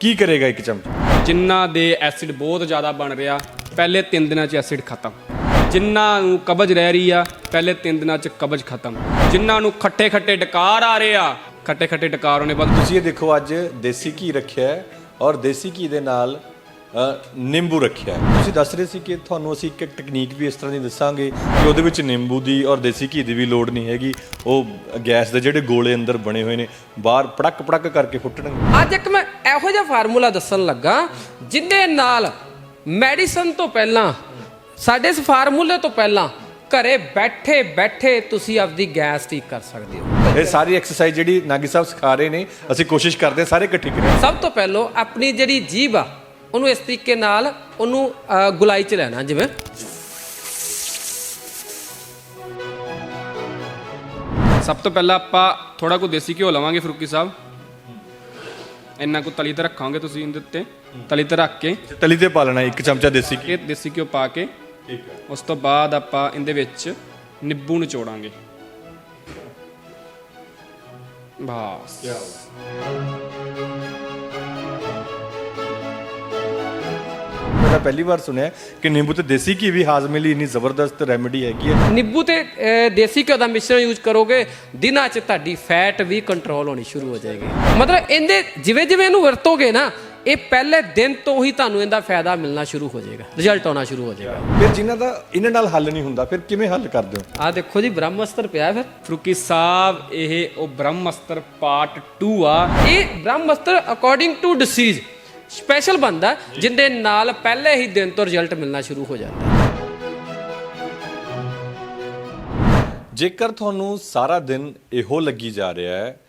ਕੀ ਕਰੇਗਾ ਇੱਕ ਚਮਚਾ? ਜਿਨ੍ਹਾਂ ਦੇ ਐਸਿਡ ਬਹੁਤ ਜ਼ਿਆਦਾ ਬਣ ਰਿਹਾ ਪਹਿਲੇ 3 ਦਿਨਾਂ 'ਚ ਐਸਿਡ ਖਤਮ। ਜਿਨ੍ਹਾਂ ਨੂੰ ਕਬਜ਼ ਰਹਿ ਰਹੀ ਆ ਪਹਿਲੇ 3 ਦਿਨਾਂ 'ਚ ਕਬਜ਼ ਖਤਮ। ਜਿਨ੍ਹਾਂ ਨੂੰ ਖੱਟੇ ਖੱਟੇ ਡਕਾਰ ਆ ਰਹੇ ਆ ਖੱਟੇ ਖੱਟੇ ਡਕਾਰ ਹੋਣੇ ਬੰਦ। ਤੁਸੀਂ ਇਹ ਦੇਖੋ ਅੱਜ ਦੇਸੀ ਘੀ ਰੱਖਿਆ ਔਰ ਦੇਸੀ ਘੀ ਦੇ ਨਾਲ ਨਿੰਬੂ ਰੱਖਿਆ ਤੁਸੀਂ ਦੱਸ ਰਹੇ ਸੀ ਕਿ ਤੁਹਾਨੂੰ ਅਸੀਂ ਇੱਕ ਟੈਕਨੀਕ ਵੀ ਇਸ ਤਰ੍ਹਾਂ ਦੀ ਦੱਸਾਂਗੇ ਕਿ ਉਹਦੇ ਵਿੱਚ ਨਿੰਬੂ ਦੀ ਔਰ ਦੇਸੀ ਘੀ ਦੀ ਵੀ ਲੋੜ ਨਹੀਂ ਹੈਗੀ। ਉਹ ਗੈਸ ਦੇ ਜਿਹੜੇ ਗੋਲੇ ਅੰਦਰ ਬਣੇ ਹੋਏ ਨੇ ਬਾਹਰ ਪੜਕ ਪੜਕ ਕਰਕੇ ਫੁੱਟਣਗੇ। ਅੱਜ ਇੱਕ ਮੈਂ ਇਹੋ ਜਿਹਾ ਫਾਰਮੂਲਾ ਦੱਸਣ ਲੱਗਾ ਜਿਹਦੇ ਨਾਲ ਮੈਡੀਸਨ ਤੋਂ ਪਹਿਲਾਂ ਸਾਡੇ ਇਸ ਫਾਰਮੂਲੇ ਤੋਂ ਪਹਿਲਾਂ ਘਰੇ ਬੈਠੇ ਬੈਠੇ ਤੁਸੀਂ ਆਪਦੀ ਗੈਸ ਠੀਕ ਕਰ ਸਕਦੇ ਹੋ। ਇਹ ਸਾਰੀ ਐਕਸਰਸਾਈਜ਼ ਜਿਹੜੀ ਨਾਗੀ ਸਾਹਿਬ ਸਿਖਾ ਰਹੇ ਨੇ ਅਸੀਂ ਕੋਸ਼ਿਸ਼ ਕਰਦੇ ਹਾਂ ਸਾਰੇ ਇਕੱਠੀ ਕਰੀਏ। ਸਭ ਤੋਂ ਪਹਿਲਾਂ ਆਪਣੀ ਜਿਹੜੀ ਜੀਭ ਆ ਉਹਨੂੰ ਇਸ ਤਰੀਕੇ ਨਾਲ ਉਹਨੂੰ ਗੁਲਾਈ ਚ ਲੈਣਾ ਜਿਵੇਂ। ਸਭ ਤੋਂ ਪਹਿਲਾਂ ਆਪਾਂ ਥੋੜਾ ਕੁ ਦੇਸੀ ਘਿਓ ਲਵਾਂਗੇ ਫਰੂਕੀ ਸਾਹਿਬ। ਇੰਨਾ ਕੁ ਤਲੀ ਤੇ ਰੱਖਾਂਗੇ ਤੁਸੀਂ ਇਹਦੇ ਉੱਤੇ। ਤਲੀ ਤੇ ਰੱਖ ਕੇ। ਤਲੀ ਤੇ ਪਾ ਲੈਣਾ ਇੱਕ ਚਮਚਾ ਦੇਸੀ ਘੀ ਇਹ ਦੇਸੀ ਘਿਓ ਪਾ ਕੇ। ਠੀਕ ਹੈ। ਉਸ ਤੋਂ ਬਾਅਦ ਆਪਾਂ ਇਹਦੇ ਵਿੱਚ ਨਿੰਬੂ ਨਿਚੋੜਾਂਗੇ। ਬਸ। ਮੈਂ ਪਹਿਲੀ ਵਾਰ ਸੁਣਿਆ ਕਿ ਨਿੰਬੂ ਤੇ ਦੇਸੀ ਘੀ ਵੀ ਹਾਜ਼ਮੇ ਲਈ ਇੰਨੀ ਜ਼ਬਰਦਸਤ ਰੈਮੇਡੀ ਹੈਗੀ ਹੈ। ਨਿੰਬੂ ਤੇ ਅਹ, ਦੇਸੀ ਘਿਓ ਦਾ ਮਿਸ਼ਰਣ ਯੂਜ਼ ਕਰੋਗੇ ਦਿਨਾਂ 'ਚ ਤੁਹਾਡੀ ਫੈਟ ਵੀ ਕੰਟਰੋਲ ਹੋਣੀ ਸ਼ੁਰੂ ਹੋ ਜਾਏਗੀ। ਮਤਲਬ ਇਹਦੇ ਜਿਵੇਂ ਜਿਵੇਂ ਇਹਨੂੰ ਵਰਤੋਗੇ ਨਾ ਇਹ ਪਹਿਲੇ ਦਿਨ ਤੋਂ ਹੀ ਤੁਹਾਨੂੰ ਇਹਦਾ ਫਾਇਦਾ ਮਿਲਣਾ ਸ਼ੁਰੂ ਹੋ ਜਾਏਗਾ ਰਿਜ਼ਲਟ ਆਉਣਾ ਸ਼ੁਰੂ ਹੋ ਜਾਏਗਾ। ਫਿਰ ਜਿਨ੍ਹਾਂ ਦਾ ਇਹਨਾਂ ਨਾਲ ਹੱਲ ਨਹੀਂ ਹੁੰਦਾ ਫਿਰ ਕਿਵੇਂ ਹੱਲ ਕਰਦੇ ਹੋ? ਆਹ ਦੇਖੋ ਜੀ ਬ੍ਰਹਮਸਤਰ ਪਿਆ ਫਿਰ। ਫਰੂਕੀ ਸਾਹਿਬ ਇਹ ਉਹ ਬ੍ਰਹਮਸਤਰ ਪਾਰਟ 2 ਆ। ਇਹ ਬ੍ਰਹਮਸਤਰ ਅਕੋਰਡਿੰਗ ਟੂ ਡਿਸੀਜ਼ ਸਪੈਸ਼ਲ ਬੰਦਾ ਜਿੰਦੇ ਨਾਲ ਪਹਿਲੇ ਹੀ ਦਿਨ ਤੋਂ ਰਿਜ਼ਲਟ ਮਿਲਣਾ ਸ਼ੁਰੂ ਹੋ ਜਾਂਦਾ ਹੈ। ਜੇਕਰ ਤੁਹਾਨੂੰ ਸਾਰਾ ਦਿਨ ਇਹੋ ਲੱਗੀ ਜਾ ਰਿਹਾ ਹੈ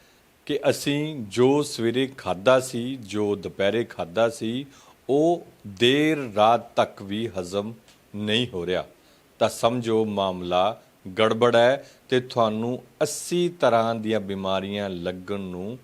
ਕਿ ਅਸੀਂ ਜੋ ਸਵੇਰੇ ਖਾਦਾ ਸੀ ਜੋ ਦੁਪਹਿਰੇ ਖਾਦਾ ਸੀ ਉਹ ਦੇਰ ਰਾਤ ਤੱਕ ਵੀ ਹਜ਼ਮ ਨਹੀਂ ਹੋ ਰਿਹਾ ਤਾਂ ਸਮਝੋ ਮਾਮਲਾ ਗੜਬੜ ਹੈ ਤੇ ਤੁਹਾਨੂੰ 80 ਤਰ੍ਹਾਂ ਦੀਆਂ ਬਿਮਾਰੀਆਂ ਲੱਗਣ ਨੂੰ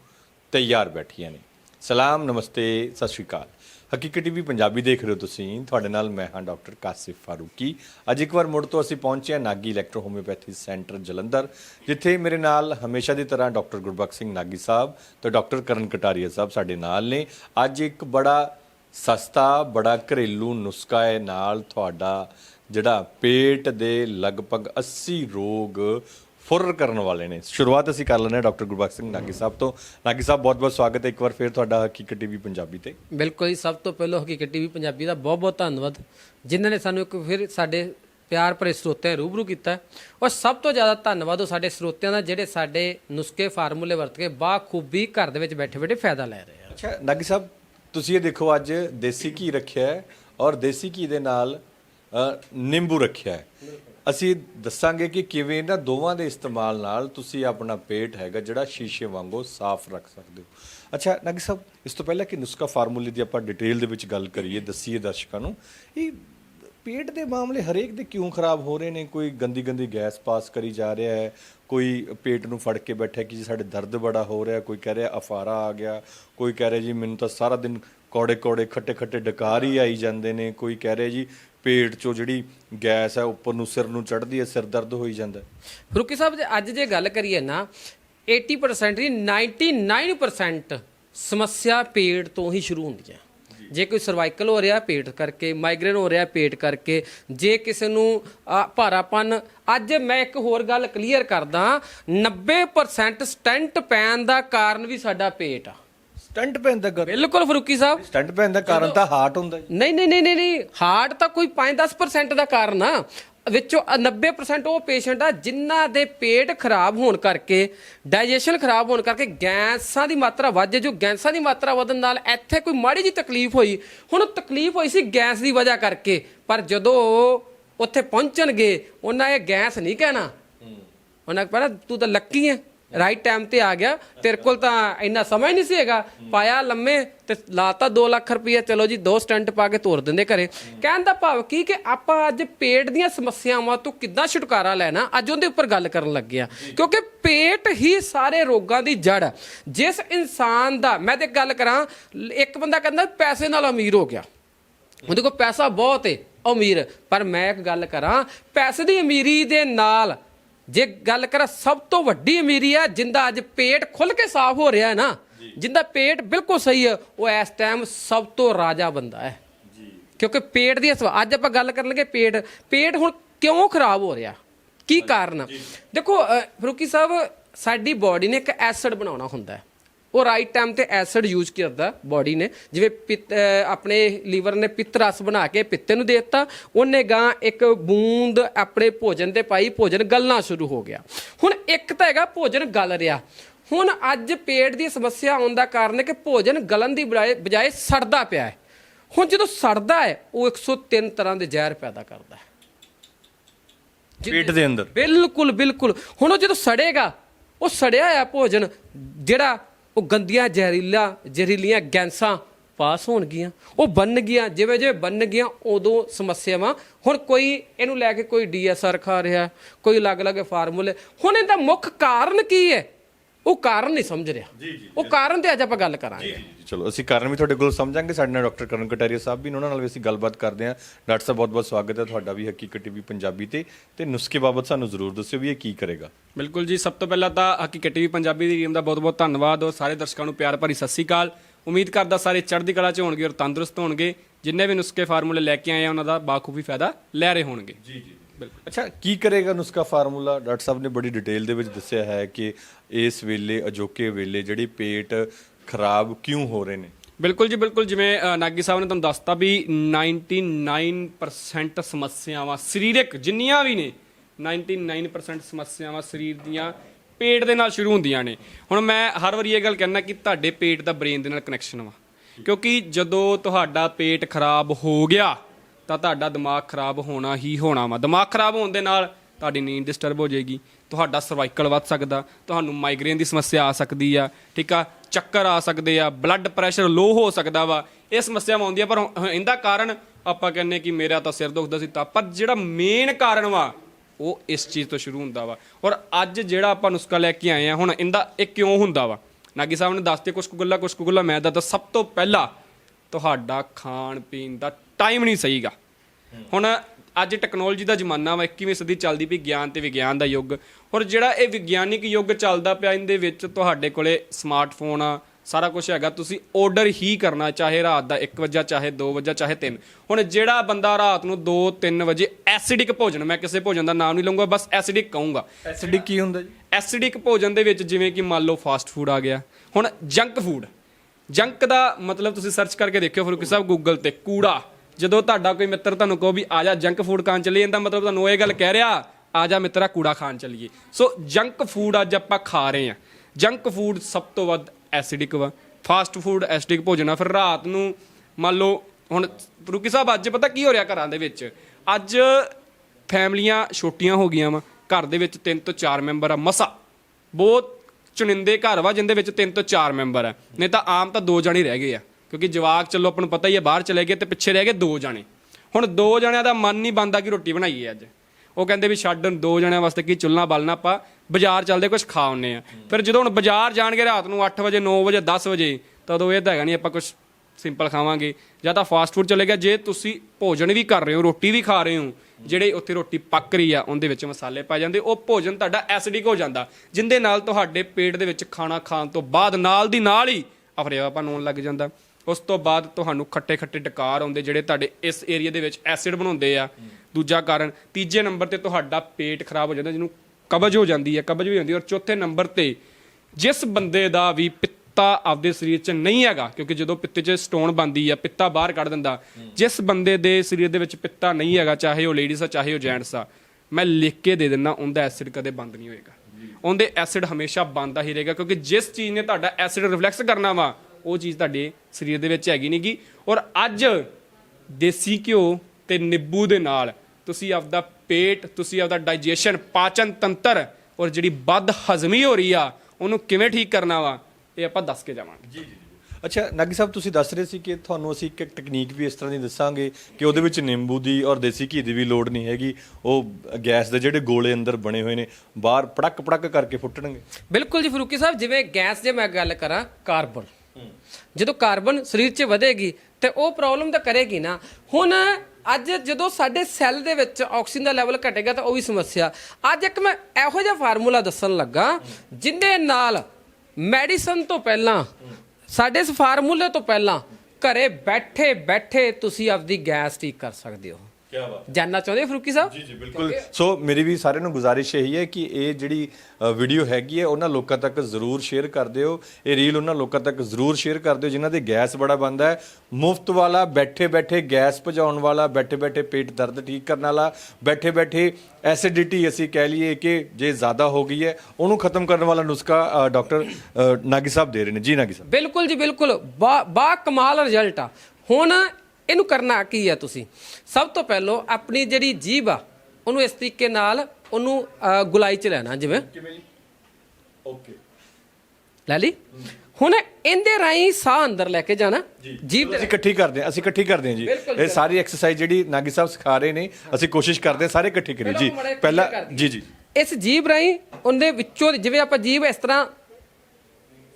ਤਿਆਰ ਬੈਠੀਆਂ ਨੇ। ਸਲਾਮ, ਨਮਸਤੇ, ਸਤਿ ਸ਼੍ਰੀ ਅਕਾਲ। ਹਕੀਕਤ ਟੀਵੀ ਪੰਜਾਬੀ ਦੇਖ ਰਹੇ ਹੋ ਤੁਸੀਂ। ਤੁਹਾਡੇ ਨਾਲ ਮੈਂ ਹਾਂ ਡਾਕਟਰ ਕਾਸਿਫ ਫਾਰੂਕੀ। ਅੱਜ ਇੱਕ ਵਾਰ ਮੁੜ ਤੋਂ ਅਸੀਂ ਪਹੁੰਚੇ ਹਾਂ Nagi electro homeopathy centre Jalandhar, ਜਿੱਥੇ ਮੇਰੇ ਨਾਲ ਹਮੇਸ਼ਾ ਦੀ ਤਰ੍ਹਾਂ ਡਾਕਟਰ ਗੁਰਬਖਸ਼ ਸਿੰਘ ਨਾਗੀ ਸਾਹਿਬ ਤੇ ਡਾਕਟਰ ਕਰਨ ਕਟਾਰੀਆ ਸਾਹਿਬ ਸਾਡੇ ਨਾਲ ਨੇ। ਅੱਜ ਇੱਕ ਬੜਾ ਸਸਤਾ, ਬੜਾ ਘਰੇਲੂ ਨੁਸਖਾ ਹੈ ਨਾਲ ਤੁਹਾਡਾ ਜਿਹੜਾ ਪੇਟ ਦੇ ਲਗਭਗ 80 ਰੋਗ ਫੁਰਰ ਕਰਨ ਵਾਲੇ ਨੇ। ਸ਼ੁਰੂਆਤ ਅਸੀਂ ਕਰ ਹਾਂ ਡਾਕਟਰ ਗੁਰਬਖਸ਼ ਸਿੰਘ ਨਾਗੀ ਸਾਹਿਬ ਤੋਂ। ਨਾਗੀ ਸਾਹਿਬ ਬਹੁਤ-ਬਹੁਤ ਸਵਾਗਤ ਹੈ ਇੱਕ ਵਾਰ ਫਿਰ ਤੁਹਾਡਾ ਹਕੀਕਤ ਟੀਵੀ ਪੰਜਾਬੀ ਤੇ। ਬਿਲਕੁਲ ਜੀ ਸਭ ਤੋਂ ਪਹਿਲਾਂ ਹਕੀਕਤ ਟੀਵੀ ਪੰਜਾਬੀ ਦਾ ਬਹੁਤ ਬਹੁਤ ਧੰਨਵਾਦ ਜਿਨ੍ਹਾਂ ਨੇ ਸਾਨੂੰ ਇੱਕ ਫਿਰ ਸਾਡੇ ਪਿਆਰ ਭਰੇ ਸਰੋਤਿਆਂ ਰੂਬਰੂ ਕੀਤਾ ਔਰ ਸਭ ਤੋਂ ਜ਼ਿਆਦਾ ਧੰਨਵਾਦ ਉਹ ਸਾਡੇ ਸਰੋਤਿਆਂ ਦਾ ਜਿਹੜੇ ਸਾਡੇ ਨੁਸਖੇ ਫਾਰਮੂਲੇ ਵਰਤ ਕੇ ਬਾਖੂਬੀ ਘਰ ਦੇ ਵਿੱਚ ਬੈਠੇ ਬੈਠੇ ਫਾਇਦਾ ਲੈ ਰਹੇ ਆ ਅੱਛਾ ਨਾਗੀ ਸਾਹਿਬ ਤੁਸੀਂ ਇਹ ਦੇਖੋ ਅੱਜ ਦੇਸੀ ਘੀ ਰੱਖਿਆ ਹੈ ਔਰ ਦੇਸੀ ਘੀ ਦੇ ਨਾਲ ਨਿੰਬੂ ਰੱਖਿਆ ਹੈ। ਅਸੀਂ ਦੱਸਾਂਗੇ ਕਿ ਕਿਵੇਂ ਇਹਨਾਂ ਦੋਵਾਂ ਦੇ ਇਸਤੇਮਾਲ ਨਾਲ ਤੁਸੀਂ ਆਪਣਾ ਪੇਟ ਹੈਗਾ ਜਿਹੜਾ ਸ਼ੀਸ਼ੇ ਵਾਂਗੂ ਸਾਫ਼ ਰੱਖ ਸਕਦੇ ਹੋ। ਅੱਛਾ, ਨਾਗੀ ਸਾਹਿਬ, ਇਸ ਤੋਂ ਪਹਿਲਾਂ ਕਿ ਨੁਸਖਾ ਫਾਰਮੂਲੇ ਦੀ ਆਪਾਂ ਡਿਟੇਲ ਦੇ ਵਿੱਚ ਗੱਲ ਕਰੀਏ, ਦੱਸੀਏ ਦਰਸ਼ਕਾਂ ਨੂੰ। ਇਹ ਪੇਟ ਦੇ ਮਾਮਲੇ ਹਰੇਕ ਦੇ ਕਿਉਂ ਖਰਾਬ ਹੋ ਰਹੇ ਨੇ? ਕੋਈ ਗੰਦੀ ਗੰਦੀ ਗੈਸ ਪਾਸ ਕਰੀ ਜਾ ਰਿਹਾ ਹੈ, ਕੋਈ ਪੇਟ ਨੂੰ ਫੜ ਕੇ ਬੈਠਾ ਕਿ ਜੀ ਸਾਡੇ ਦਰਦ ਬੜਾ ਹੋ ਰਿਹਾ, ਕੋਈ ਕਹਿ ਰਿਹਾ ਅਫਾਰਾ ਆ ਗਿਆ, ਕੋਈ ਕਹਿ ਰਿਹਾ ਜੀ ਮੈਨੂੰ ਤਾਂ ਸਾਰਾ ਦਿਨ ਕੌੜੇ ਕੌੜੇ ਖੱਟੇ ਖੱਟੇ ਡਕਾਰ ਹੀ ਆਈ ਜਾਂਦੇ ਨੇ, ਕੋਈ ਕਹਿ ਰਿਹਾ ਜੀ ਪੇਟ ਚੋਂ ਜਿਹੜੀ ਗੈਸ ਹੈ ਉੱਪਰ ਨੂੰ ਸਿਰ ਨੂੰ ਚੜ੍ਹਦੀ ਹੈ ਸਿਰ ਦਰਦ ਹੋਈ ਜਾਂਦਾ। ਫਰੂਕੀ ਸਾਹਿਬ ਜੇ ਅੱਜ ਜੇ ਗੱਲ ਕਰੀਏ ਨਾ 80% ਨਹੀਂ 99% ਸਮੱਸਿਆ ਪੇਟ ਤੋਂ ਹੀ ਸ਼ੁਰੂ ਹੁੰਦੀ ਹੈ। ਜੇ। ਕੋਈ ਸਰਵਾਈਕਲ ਹੋ ਰਿਹਾ ਪੇਟ ਕਰਕੇ ਮਾਈਗ੍ਰੇਨ ਹੋ ਰਿਹਾ ਪੇਟ ਕਰਕੇ ਜੇ ਕਿਸੇ ਨੂੰ ਭਾਰਾਪਨ ਅੱਜ ਮੈਂ ਇੱਕ ਹੋਰ ਗੱਲ ਕਲੀਅਰ ਕਰਦਾ 90% ਸਟੈਂਟ ਪੈਣ ਦਾ ਕਾਰਨ ਵੀ ਸਾਡਾ ਪੇਟ ਆ। ਸਟੰਟ ਪੈਣ ਦਾ ਕਰ ਬਿਲਕੁਲ ਫਰੂਕੀ ਸਾਹਿਬ। ਸਟੰਟ ਪੈਣ ਦਾ ਕਾਰਨ ਤਾਂ ਹਾਰਟ ਹੁੰਦਾ ਜੀ। ਨਹੀਂ ਨਹੀਂ ਨਹੀਂ ਨਹੀਂ ਨਹੀਂ। ਹਾਰਟ ਤਾਂ ਕੋਈ 5-10% ਦਾ ਕਾਰਨ ਆ। ਵਿੱਚੋਂ 90% ਉਹ ਪੇਸ਼ੈਂਟ ਆ ਜਿਨ੍ਹਾਂ ਦੇ ਪੇਟ ਖਰਾਬ ਹੋਣ ਕਰਕੇ ਡਾਈਜੈਸ਼ਨ ਖਰਾਬ ਹੋਣ ਕਰਕੇ ਗੈਸਾਂ ਦੀ ਮਾਤਰਾ ਵੱਧ ਜੇ ਜੋ ਗੈਸਾਂ ਦੀ ਮਾਤਰਾ ਵਧਣ ਨਾਲ ਇੱਥੇ ਕੋਈ ਮਾੜੀ ਜੀ ਤਕਲੀਫ ਹੋਈ ਹੁਣ ਉਹ ਤਕਲੀਫ ਹੋਈ ਸੀ ਗੈਸ ਦੀ ਵਜ੍ਹਾ ਕਰਕੇ। ਪਰ ਜਦੋਂ ਉੱਥੇ ਪਹੁੰਚਣਗੇ ਉਹਨਾਂ ਇਹ ਗੈਸ ਨਹੀਂ ਕਹਿਣਾ। ਉਹਨਾਂ ਕਹਿੰਦਾ ਤੂੰ ਤਾਂ ਲੱਕੀ ਹੈ ਰਾਈਟ ਟਾਈਮ ਤੇ ਆ ਗਿਆ। ਤੇਰੇ ਕੋਲ ਤਾਂ ਇੰਨਾ ਸਮਾਂ ਹੀ ਨਹੀਂ ਸੀ ਹੈਗਾ। ਪਾਇਆ ਲੰਮੇ ਤੇ ਲਾਤਾ 2 ਲੱਖ ਰੁਪਏ ਚਲੋ ਜੀ, ਦੋ ਸਟੰਟ ਪਾ ਕੇ ਤੋਰ ਦਿੰਦੇ ਘਰੇ। ਕਹਿਣ ਦਾ ਭਾਵ ਕੀ ਕਿ ਆਪਾਂ ਅੱਜ ਪੇਟ ਦੀਆਂ ਸਮੱਸਿਆਵਾਂ ਤੋਂ ਕਿੱਦਾਂ ਛੁਟਕਾਰਾ ਲੈਣਾ, ਅੱਜ ਉਹਦੇ ਉੱਪਰ ਗੱਲ ਕਰਨ ਲੱਗੇ ਆ। ਕਿਉਂਕਿ ਪੇਟ ਹੀ ਸਾਰੇ ਰੋਗਾਂ ਦੀ ਜੜ ਹੈ ਜਿਸ ਇਨਸਾਨ ਦਾ, ਮੈਂ ਤੇ ਗੱਲ ਕਰਾਂ, ਇੱਕ ਬੰਦਾ ਕਹਿੰਦਾ ਪੈਸੇ ਨਾਲ ਅਮੀਰ ਹੋ ਗਿਆ। ਉਹਦੇ ਕੋਲ ਪੈਸਾ ਬਹੁਤ ਏ, ਅਮੀਰ। ਪਰ ਮੈਂ ਇੱਕ ਗੱਲ ਕਰਾਂ, ਪੈਸੇ ਦੀ ਅਮੀਰੀ ਦੇ ਨਾਲ ਜੇ ਗੱਲ ਕਰਾਂ ਸਭ ਤੋਂ ਵੱਡੀ ਅਮੀਰੀ ਆ ਜਿੰਦਾ ਅੱਜ ਪੇਟ ਖੁੱਲ ਕੇ ਸਾਫ਼ ਹੋ ਰਿਹਾ ਹੈ ਨਾ ਜਿੰਦਾ ਪੇਟ ਬਿਲਕੁਲ ਸਹੀ ਹੈ ਉਹ ਇਸ ਟਾਈਮ ਸਭ ਤੋਂ ਰਾਜਾ ਬੰਦਾ ਹੈ। ਕਿਉਂਕਿ ਪੇਟ ਦੀ ਅੱਜ ਆਪਾਂ ਗੱਲ ਕਰਨ ਲੱਗੇ ਪੇਟ ਪੇਟ ਹੁਣ ਕਿਉਂ ਖਰਾਬ ਹੋ ਰਿਹਾ? ਕੀ ਕਾਰਨ? ਦੇਖੋ ਫਰੂਕੀ ਸਾਹਿਬ ਸਾਡੀ ਬਾਡੀ ਨੇ ਇੱਕ ਐਸਿਡ ਬਣਾਉਣਾ ਹੁੰਦਾ ਹੈ। ਉਹ ਰਾਈਟ ਟਾਈਮ ਤੇ ਐਸਿਡ ਯੂਜ਼ ਕਰਦਾ ਬਾਡੀ ਨੇ। ਜਿਵੇਂ ਆਪਣੇ ਲੀਵਰ ਨੇ ਪਿੱਤ ਰਸ ਬਣਾ ਕੇ ਪਿੱਤੇ ਨੂੰ ਦੇ ਦਿੱਤਾ ਉਹਨੇ ਗਾਂ ਇੱਕ ਬੂੰਦ ਆਪਣੇ ਭੋਜਨ ਤੇ ਪਾਈ ਭੋਜਨ ਗਲਣਾ ਸ਼ੁਰੂ ਹੋ ਗਿਆ। ਹੁਣ ਇੱਕ ਤਾਂ ਹੈਗਾ ਭੋਜਨ ਗਲ ਰਿਹਾ। ਹੁਣ ਅੱਜ ਪੇਟ ਦੀ ਸਮੱਸਿਆ ਆਉਣ ਦਾ ਕਾਰਨ ਹੈ ਕਿ ਭੋਜਨ ਗਲਣ ਦੀ ਬਜਾਏ ਬਜਾਏ ਸੜਦਾ ਪਿਆ ਹੈ। ਹੁਣ ਜਦੋਂ ਸੜਦਾ ਹੈ ਉਹ 103 ਤਰ੍ਹਾਂ ਦੇ ਜ਼ਹਿਰ ਪੈਦਾ ਕਰਦਾ ਹੈ। ਪੇਟ ਦੇ ਅੰਦਰ। ਬਿਲਕੁਲ ਬਿਲਕੁਲ। ਹੁਣ ਉਹ ਜਦੋਂ ਸੜੇਗਾ ਉਹ ਸੜਿਆ ਆ ਭੋਜਨ ਜਿਹੜਾ ਉਹ ਗੰਦੀਆਂ ਜ਼ਹਿਰੀਲਾ ਜ਼ਹਿਰੀਲੀਆਂ ਗੈਸਾਂ ਪਾਸ ਹੋਣਗੀਆਂ ਉਹ ਬਣ ਗਈਆਂ ਜਿਵੇਂ ਜਿਵੇਂ ਬਣ ਗਈਆਂ ਉਦੋਂ ਸਮੱਸਿਆਵਾਂ ਹੁਣ ਕੋਈ ਇਹਨੂੰ ਲੈ ਕੇ ਕੋਈ ਡੀਐਸਆਰ ਖਾ ਰਿਹਾ ਕੋਈ ਅਲੱਗ-ਅਲੱਗ ਫਾਰਮੂਲੇ ਹੁਣ ਇਹਦਾ ਮੁੱਖ ਕਾਰਨ ਕੀ ਹੈ? ਉਹ ਕਾਰਨ ਨਹੀਂ ਸਮਝ ਰਿਹਾ। ਉਹ ਕਾਰਨ ਤੇ ਅੱਜ ਆਪਾਂ ਗੱਲ ਕਰਾਂਗੇ। ਚਲੋ ਅਸੀਂ ਕਾਰਨ ਵੀ ਤੁਹਾਡੇ ਕੋਲ ਸਮਝਾਂਗੇ। ਸਾਡੇ ਨਾਲ ਡਾਕਟਰ ਕਰਨ ਕਟਾਰੀਆ ਸਾਹਿਬ ਵੀ ਨੇ, ਉਹਨਾਂ ਨਾਲ ਵੀ ਅਸੀਂ ਗੱਲਬਾਤ ਕਰਦੇ ਹਾਂ। ਡਾਕਟਰ ਸਾਹਿਬ ਬਹੁਤ ਬਹੁਤ ਸਵਾਗਤ ਹੈ ਤੁਹਾਡਾ ਵੀ ਹਕੀਕਤ ਟੀਵੀ ਪੰਜਾਬੀ ਤੇ। ਤੇ ਨੁਸਖੇ ਬਾਬਤ ਸਾਨੂੰ ਜ਼ਰੂਰ ਦੱਸਿਓ ਵੀ ਇਹ ਕੀ ਕਰੇਗਾ। ਬਿਲਕੁਲ ਜੀ ਸਭ ਤੋਂ ਪਹਿਲਾਂ ਤਾਂ ਹਕੀਕਤ ਟੀਵੀ ਪੰਜਾਬੀ ਦੀ ਟੀਮ ਦਾ ਬਹੁਤ-ਬਹੁਤ ਧੰਨਵਾਦ ਔਰ ਸਾਰੇ ਦਰਸ਼ਕਾਂ ਨੂੰ ਪਿਆਰ ਭਰੀ ਸਤਿ ਸ੍ਰੀ ਅਕਾਲ। ਉਮੀਦ ਕਰਦਾ ਸਾਰੇ ਚੜ੍ਹਦੀ ਕਲਾ 'ਚ ਹੋਣਗੇ ਔਰ ਤੰਦਰੁਸਤ ਹੋਣਗੇ। ਜਿੰਨੇ ਵੀ ਨੁਸਖੇ ਫਾਰਮੂਲੇ ਲੈ ਕੇ ਆਏ ਆ ਉਹਨਾਂ ਦਾ ਬਾਖੂਬੀ ਫਾਇਦਾ ਲੈ ਰਹੇ ਹੋਣਗੇ। ਜੀ ਜੀ। ਬਿਲਕੁਲ। ਅੱਛਾ ਕੀ ਕਰੇਗਾ ਨੁਸਖਾ ਫਾਰਮੂਲਾ? ਡਾਕਟਰ ਸਾਹਿਬ ਨੇ ਬੜੀ ਡਿਟੇਲ ਦੇ ਵਿੱਚ ਦੱਸਿਆ ਹੈ ਕਿ ਇਸ ਵੇਲੇ ਅਜੋਕੇ ਵੇਲੇ ਜਿਹੜੀ ਪੇਟ ਖਰਾਬ ਕਿਉਂ ਹੋ ਰਹੇ ਨੇ? ਬਿਲਕੁਲ ਜੀ ਬਿਲਕੁਲ। ਜਿਵੇਂ ਅ, ਨਾਗੀ ਸਾਹਿਬ ਨੇ ਤੁਹਾਨੂੰ ਦੱਸਤਾ ਵੀ 99% ਸਮੱਸਿਆਵਾਂ ਸਰੀਰਕ ਜਿੰਨੀਆਂ ਵੀ ਨੇ 99% ਸਮੱਸਿਆਵਾਂ ਸਰੀਰ ਦੀਆਂ ਪੇਟ ਦੇ ਨਾਲ ਸ਼ੁਰੂ ਹੁੰਦੀਆਂ ਨੇ। ਹੁਣ ਮੈਂ ਹਰ ਵਾਰੀ ਇਹ ਗੱਲ ਕਹਿੰਦਾ ਕਿ ਤੁਹਾਡੇ ਪੇਟ ਦਾ ਬ੍ਰੇਨ ਦੇ ਨਾਲ ਕਨੈਕਸ਼ਨ ਵਾ। ਕਿਉਂਕਿ ਜਦੋਂ ਤੁਹਾਡਾ ਪੇਟ ਖਰਾਬ ਹੋ ਗਿਆ ਤਾਂ ਤੁਹਾਡਾ ਦਿਮਾਗ ਖਰਾਬ ਹੋਣਾ ਹੀ ਹੋਣਾ ਵਾ। ਦਿਮਾਗ ਖਰਾਬ ਹੋਣ ਦੇ ਨਾਲ ਤੁਹਾਡੀ ਨੀਂਦ ਡਿਸਟਰਬ ਹੋ ਜਾਏਗੀ, ਤੁਹਾਡਾ ਸਰਵਾਈਕਲ ਵੱਧ ਸਕਦਾ, ਤੁਹਾਨੂੰ ਮਾਈਗ੍ਰੇਨ ਦੀ ਸਮੱਸਿਆ ਆ ਸਕਦੀ ਆ, ਠੀਕ ਆ? ਚੱਕਰ ਆ ਸਕਦੇ ਆ ਬਲੱਡ ਪ੍ਰੈਸ਼ਰ ਲੋ ਹੋ ਸਕਦਾ ਵਾ, ਇਹ ਸਮੱਸਿਆਵਾਂ ਆਉਂਦੀਆਂ, ਪਰ ਇਹਦਾ ਕਾਰਨ ਆਪਾਂ ਕਹਿੰਨੇ ਕਿ ਮੇਰਾ ਤਾਂ ਸਿਰ ਦੁਖਦਾ ਸੀ ਤਾਂ, ਪਰ ਜਿਹੜਾ ਮੇਨ ਕਾਰਨ ਵਾ, ਉਹ ਇਸ ਚੀਜ਼ ਤੋਂ ਸ਼ੁਰੂ ਹੁੰਦਾ ਵਾ। ਔਰ ਅੱਜ ਜਿਹੜਾ ਆਪਾਂ ਨੁਸਖਾ ਲੈ ਕੇ ਆਏ ਆ, ਹੁਣ ਇਹਦਾ ਇਹ ਕਿਉਂ ਹੁੰਦਾ ਵਾ? ਨਾਗੀ ਸਾਹਿਬ ਨੇ ਦੱਸਤੇ ਕੁਛ ਕੁ ਗੱਲਾਂ ਕੁਝ ਕੁ ਗੱਲਾਂ ਮੈਂ ਦੱਸਦਾ ਸਭ ਤੋਂ ਪਹਿਲਾਂ ਤੁਹਾਡਾ ਖਾਣ ਪੀਣ ਦਾ ਟਾਈਮ ਨਹੀਂ ਸਹੀਗਾ। ਹੁਣ ਅੱਜ ਟੈਕਨੋਲੋਜੀ ਦਾ ਜ਼ਮਾਨਾ ਵਾ 21ਵੀਂ ਸਦੀ ਚੱਲਦੀ ਪਈ ਗਿਆਨ ਤੇ ਵਿਗਿਆਨ ਦਾ ਯੁੱਗ। ਔਰ ਜਿਹੜਾ ਇਹ ਵਿਗਿਆਨਿਕ ਯੁੱਗ ਚੱਲਦਾ ਪਿਆ ਇਹਦੇ ਵਿੱਚ ਤੁਹਾਡੇ ਕੋਲੇ ਸਮਾਰਟਫੋਨ ਆ ਸਾਰਾ ਕੁਝ ਹੈਗਾ। ਤੁਸੀਂ ਆਰਡਰ ਹੀ ਕਰਨਾ ਚਾਹੇ ਰਾਤ ਦਾ 1 ਵਜੇ ਚਾਹੇ 2 ਵਜੇ ਚਾਹੇ 3 ਹੁਣ ਜਿਹੜਾ ਬੰਦਾ ਰਾਤ ਨੂੰ 2 3 ਵਜੇ ਐਸਿਡਿਕ ਭੋਜਨ ਮੈਂ ਕਿਸੇ ਭੋਜਨ ਦਾ ਨਾਮ ਨਹੀਂ ਲਵਾਂਗਾ ਬਸ ਐਸਿਡਿਕ ਕਹੂੰਗਾ। ਐਸਿਡਿਕ ਕੀ ਹੁੰਦਾ ਜੀ? ਐਸਿਡਿਕ ਭੋਜਨ ਦੇ ਵਿੱਚ ਜਿਵੇਂ ਕਿ ਮੰਨ ਲਓ ਫਾਸਟ ਫੂਡ ਆ ਗਿਆ। ਹੁਣ ਜੰਕ ਫੂਡ ਜੰਕ ਦਾ ਮਤਲਬ ਤੁਸੀਂ ਸਰਚ ਕਰਕੇ ਦੇਖਿਓ ਫਰੂਕੀ ਸਾਹਿਬ ਗੂਗਲ ਤੇ ਕੂੜਾ। ਜਦੋਂ ਤੁਹਾਡਾ ਕੋਈ ਮਿੱਤਰ ਤੁਹਾਨੂੰ ਕਹੋ ਵੀ ਆ ਜਾ ਜੰਕ ਫੂਡ ਖਾਣ ਚੱਲੀਏ, ਇਹਦਾ ਮਤਲਬ ਤੁਹਾਨੂੰ ਇਹ ਗੱਲ ਕਹਿ ਰਿਹਾ, ਆ ਜਾ ਮਿੱਤਰਾ ਕੂੜਾ ਖਾਣ ਚੱਲੀਏ। ਸੋ ਜੰਕ ਫੂਡ ਅੱਜ ਆਪਾਂ ਖਾ ਰਹੇ ਆ ਜੰਕ ਫੂਡ ਸਭ ਤੋਂ ਵੱਧ ਐਸਿਡਿਕ ਵਾ। ਫਾਸਟ ਫੂਡ ਐਸਿਡਿਕ ਭੋਜਨ ਆ। ਫਿਰ ਰਾਤ ਨੂੰ ਮੰਨ ਲਓ, ਹੁਣ ਫਰੂਕੀ ਸਾਹਿਬ, ਅੱਜ ਪਤਾ ਕੀ ਹੋ ਰਿਹਾ ਘਰਾਂ ਦੇ ਵਿੱਚ? ਅੱਜ ਫੈਮਲੀਆਂ ਛੋਟੀਆਂ ਹੋ ਗਈਆਂ ਵਾ। ਘਰ ਦੇ ਵਿੱਚ ਤਿੰਨ ਤੋਂ ਚਾਰ ਮੈਂਬਰ ਆ। ਮਸਾ। ਬਹੁਤ ਚੁਣਿੰਦੇ ਘਰ ਵਾ, ਜਿੰਦੇ ਵਿੱਚ ਤਿੰਨ ਤੋਂ ਚਾਰ ਮੈਂਬਰ ਆ। ਨਹੀਂ ਤਾਂ ਆਮ ਤਾਂ ਦੋ ਜਣੇ ਰਹਿ ਗਏ ਆ। ਕਿਉਂਕਿ ਜਵਾਕ ਚਲੋ ਆਪਾਂ ਨੂੰ ਪਤਾ ਹੀ ਹੈ ਬਾਹਰ ਚਲੇ ਗਏ ਤੇ ਪਿੱਛੇ ਰਹਿ ਗਏ ਦੋ ਜਣੇ। ਹੁਣ ਦੋ ਜਣਿਆਂ ਦਾ ਮਨ ਨਹੀਂ ਬੰਦਾ ਕਿ ਰੋਟੀ ਬਣਾਈਏ ਅੱਜ। ਉਹ ਕਹਿੰਦੇ ਵੀ ਛੱਡ ਦੋ ਜਣਿਆਂ ਵਾਸਤੇ ਕੀ ਚੁੱਲ੍ਹਾ ਬਾਲਣਾ ਆਪਾਂ ਬਾਜ਼ਾਰ ਚੱਲਦੇ ਕੁਝ ਖਾ ਆਉਂਦੇ ਆ ਫਿਰ ਜਦੋਂ ਹੁਣ ਬਾਜ਼ਾਰ ਜਾਣਗੇ ਰਾਤ ਨੂੰ 8 ਵਜੇ 9 ਵਜੇ 10 ਵਜੇ ਤਦੋਂ ਇਹ ਤਾਂ ਹੈਗਾ ਨਹੀਂ ਆਪਾਂ ਕੁਝ ਸਿੰਪਲ ਖਾਵਾਂਗੇ। ਜਾਂ ਤਾਂ ਫਾਸਟ ਫੂਡ ਚਲੇ ਗਿਆ ਜੇ ਤੁਸੀਂ ਭੋਜਨ ਵੀ ਕਰ ਰਹੇ ਹੋ ਰੋਟੀ ਵੀ ਖਾ ਰਹੇ ਹੋ ਜਿਹੜੇ ਉੱਥੇ ਰੋਟੀ ਪੱਕ ਰਹੀ ਆ ਉਹਦੇ ਵਿੱਚ ਮਸਾਲੇ ਪਾ ਜਾਂਦੇ ਉਹ ਭੋਜਨ ਤੁਹਾਡਾ ਐਸਿਡਿਕ ਹੋ ਜਾਂਦਾ। ਜਿੰਦੇ ਨਾਲ ਤੁਹਾਡੇ ਪੇਟ ਦੇ ਵਿੱਚ ਖਾਣਾ ਖਾਣ ਤੋਂ ਬਾਅਦ ਨਾਲ ਦੀ ਨਾਲ ਹੀ ਅਫਰੇਵਾਪਨ ਹੋਣ ਲੱਗ ਜਾਂਦਾ। ਉਸ ਤੋਂ ਬਾਅਦ ਤੁਹਾਨੂੰ ਖੱਟੇ ਖੱਟੇ ਡਕਾਰ ਆਉਂਦੇ ਜਿਹੜੇ ਤੁਹਾਡੇ ਇਸ ਏਰੀਆ ਦੇ ਵਿੱਚ ਐਸਿਡ ਬਣਾਉਂਦੇ ਆ। ਦੂਜਾ ਕਾਰਨ, ਤੀਜੇ ਨੰਬਰ ਤੇ ਤੁਹਾਡਾ ਪੇਟ ਖਰਾਬ ਹੋ ਜਾਂਦਾ, ਜਿਹਨੂੰ ਕਬਜ਼ ਹੋ ਜਾਂਦੀ ਹੈ, ਕਬਜ਼ ਵੀ ਹੁੰਦੀ ਔਰ ਚੌਥੇ ਨੰਬਰ ਤੇ, ਜਿਸ ਬੰਦੇ ਦਾ ਵੀ ਪਿੱਤਾ ਆਪਦੇ ਸਰੀਰ 'ਚ ਨਹੀਂ ਹੈਗਾ, ਕਿਉਂਕਿ ਜਦੋਂ ਪਿੱਤੇ 'ਚ ਸਟੋਨ ਬੰਦੀ ਆ, ਪਿੱਤਾ ਬਾਹਰ ਕੱਢ ਦਿੰਦਾ, ਜਿਸ ਬੰਦੇ ਦੇ ਸਰੀਰ ਦੇ ਵਿੱਚ ਪਿੱਤਾ ਨਹੀਂ ਹੈਗਾ, ਚਾਹੇ ਉਹ ਲੇਡੀਜ਼ ਆ, ਚਾਹੇ ਉਹ ਜੈਂਟਸ ਆ, ਮੈਂ ਲਿਖ ਕੇ ਦੇ ਦਿੰਦਾ ਉਹਦਾ ਐਸਿਡ ਕਦੇ ਬੰਦ ਨਹੀਂ ਹੋਏਗਾ। ਉਹਦੇ ਐਸਿਡ ਹਮੇਸ਼ਾ ਬੰਦਾ ਹੀ ਰਹੇਗਾ, ਕਿਉਂਕਿ ਜਿਸ ਚੀਜ਼ ਨੇ ਤੁਹਾਡਾ ਐਸਿਡ ਰਿਫਲੈਕਸ ਕਰਨਾ ਵਾ ਉਹ ਚੀਜ਼ ਤੁਹਾਡੇ ਸਰੀਰ ਦੇ ਵਿੱਚ ਹੈਗੀ ਨਹੀਂਗੀ ਔਰ ਅੱਜ ਦੇਸੀ ਘਿਓ ਤੇ ਨਿੰਬੂ ਦੇ ਨਾਲ ਤੁਸੀਂ ਆਪਦਾ ਪੇਟ ਤੁਸੀਂ ਆਪਦਾ ਡਾਈਜੈਸ਼ਨ ਪਾਚਨ ਤੰਤਰ ਔਰ ਜਿਹੜੀ ਵੱਧ ਹਜ਼ਮੀ ਹੋ ਰਹੀ ਆ ਉਹਨੂੰ ਕਿਵੇਂ ਠੀਕ ਕਰਨਾ ਵਾ ਇਹ ਆਪਾਂ ਦੱਸ ਕੇ ਜਾਵਾਂਗੇ। ਜੀ ਜੀ ਅੱਛਾ ਨਾਗੀ ਸਾਹਿਬ ਤੁਸੀਂ ਦੱਸ ਰਹੇ ਸੀ ਕਿ ਤੁਹਾਨੂੰ ਅਸੀਂ ਇੱਕ ਟੈਕਨੀਕ ਵੀ ਇਸ ਤਰ੍ਹਾਂ ਦੀ ਦੱਸਾਂਗੇ ਕਿ ਉਹਦੇ ਵਿੱਚ ਨਿੰਬੂ ਦੀ ਔਰ ਦੇਸੀ ਘੀ ਦੀ ਵੀ ਲੋੜ ਨਹੀਂ ਹੈਗੀ। ਉਹ ਗੈਸ ਦੇ ਜਿਹੜੇ ਗੋਲੇ ਅੰਦਰ ਬਣੇ ਹੋਏ ਨੇ ਬਾਹਰ ਪੜਕ ਪੜਕ ਕਰਕੇ ਫੁੱਟਣਗੇ। ਬਿਲਕੁਲ ਜੀ ਫਰੂਕੀ ਸਾਹਿਬ ਜਿਵੇਂ ਗੈਸ ਜੇ ਮੈਂ ਗੱਲ ਕਰਾਂ ਕਾਰਬਨ। ਜਦੋਂ ਕਾਰਬਨ ਸਰੀਰ 'ਚ ਵਧੇਗੀ ਤੇ ਉਹ ਪ੍ਰੋਬਲਮ ਤਾਂ ਕਰੇਗੀ ਨਾ। ਹੁਣ ਅੱਜ ਜਦੋਂ ਸਾਡੇ ਸੈੱਲ ਦੇ ਵਿੱਚ ਆਕਸੀਜਨ ਦਾ ਲੈਵਲ ਘਟੇਗਾ ਤਾਂ ਉਹ ਵੀ ਸਮੱਸਿਆ। ਅੱਜ ਇੱਕ ਮੈਂ ਇਹੋ ਜਿਹਾ ਫਾਰਮੂਲਾ ਦੱਸਣ ਲੱਗਾ, ਜਿੰਦੇ ਨਾਲ ਮੈਡੀਸਨ ਤੋਂ ਪਹਿਲਾਂ, ਸਾਡੇ ਇਸ ਫਾਰਮੂਲੇ ਤੋਂ ਪਹਿਲਾਂ ਘਰੇ ਬੈਠੇ ਬੈਠੇ ਤੁਸੀਂ ਆਪਦੀ ਗੈਸ ਠੀਕ ਕਰ ਸਕਦੇ ਹੋ। ਕੀ ਬਾਤ ਜਾਨਣਾ ਚਾਹੁੰਦੇ ਹੋ ਫਰੂਕੀ ਸਾਹਿਬ? ਜੀ ਜੀ ਬਿਲਕੁਲ। ਸੋ ਮੇਰੀ ਵੀ ਸਾਰਿਆਂ ਨੂੰ ਗੁਜ਼ਾਰਿਸ਼ ਇਹੀ ਹੈ ਕਿ ਇਹ ਜਿਹੜੀ ਵੀਡੀਓ ਹੈਗੀ ਹੈ ਉਹਨਾਂ ਲੋਕਾਂ ਤੱਕ ਜ਼ਰੂਰ ਸ਼ੇਅਰ ਕਰ ਦਿਓ। ਇਹ ਰੀਲ ਉਹਨਾਂ ਲੋਕਾਂ ਤੱਕ ਜ਼ਰੂਰ ਸ਼ੇਅਰ ਕਰ ਦਿਓ ਜਿਨ੍ਹਾਂ ਦੇ ਗੈਸ ਬੜਾ ਬੰਦਾ ਹੈ। ਮੁਫਤ ਵਾਲਾ ਬੈਠੇ ਬੈਠੇ ਗੈਸ ਭਜਾਉਣ ਵਾਲਾ ਬੈਠੇ ਬੈਠੇ ਪੇਟ ਦਰਦ ਠੀਕ ਕਰਨ ਵਾਲਾ ਬੈਠੇ ਬੈਠੇ ਐਸਿਡਿਟੀ ਅਸੀਂ ਕਹਿ ਲਈਏ ਕਿ ਜੇ ਜ਼ਿਆਦਾ ਹੋ ਗਈ ਹੈ ਉਹਨੂੰ ਖਤਮ ਕਰਨ ਵਾਲਾ ਨੁਸਖਾ ਡਾਕਟਰ ਨਾਗੀ ਸਾਹਿਬ ਦੇ ਰਹੇ ਨੇ। ਜੀ ਨਾਗੀ ਸਾਹਿਬ। ਬਿਲਕੁਲ ਜੀ ਬਿਲਕੁਲ। ਬਾ ਬਾ ਕਮਾਲ ਰਿਜ਼ਲਟ ਆ। ਹੁਣ ਇਹਨੂੰ ਕਰਨਾ ਕੀ ਆ ਤੁਸੀਂ? ਸਭ ਤੋਂ ਪਹਿਲਾਂ ਆਪਣੀ ਜਿਹੜੀ ਜੀਭ ਆ ਉਹਨੂੰ ਇਸ ਤਰੀਕੇ ਨਾਲ ਉਹਨੂੰ ਅ, ਗੁਲਾਈ ਚ ਲੈਣਾ ਜਿਵੇਂ। ਕਿਵੇਂ ਜੀ? ਓਕੇ। ਲੈ ਲਈ। ਹੁਣ ਇਹਦੇ ਰਾਹੀਂ ਸਾਹ ਅੰਦਰ ਲੈ ਕੇ ਜਾਣਾ। ਜੀਭ ਅਸੀਂ ਇਕੱਠੀ ਕਰਦੇ ਹਾਂ ਅਸੀਂ ਇਕੱਠੀ ਕਰਦੇ ਹਾਂ ਜੀ। ਬਿਲਕੁਲ, ਇਹ ਸਾਰੀ ਐਕਸਰਸਾਈਜ਼ ਜਿਹੜੀ ਨਾਗੀ ਸਾਹਿਬ ਸਿਖਾ ਰਹੇ ਨੇ ਅਸੀਂ ਕੋਸ਼ਿਸ਼ ਕਰਦੇ ਹਾਂ ਸਾਰੇ ਇਕੱਠੇ ਕਰੀਏ। ਜੀ ਪਹਿਲਾਂ ਕਰ ਦਈਏ। ਜੀ ਜੀ। ਇਸ ਜੀਭ ਰਾਹੀਂ ਉਹਦੇ ਵਿੱਚੋਂ ਦੀ- ਜਿਵੇਂ ਆਪਾਂ ਜੀਭ ਇਸ ਤਰ੍ਹਾਂ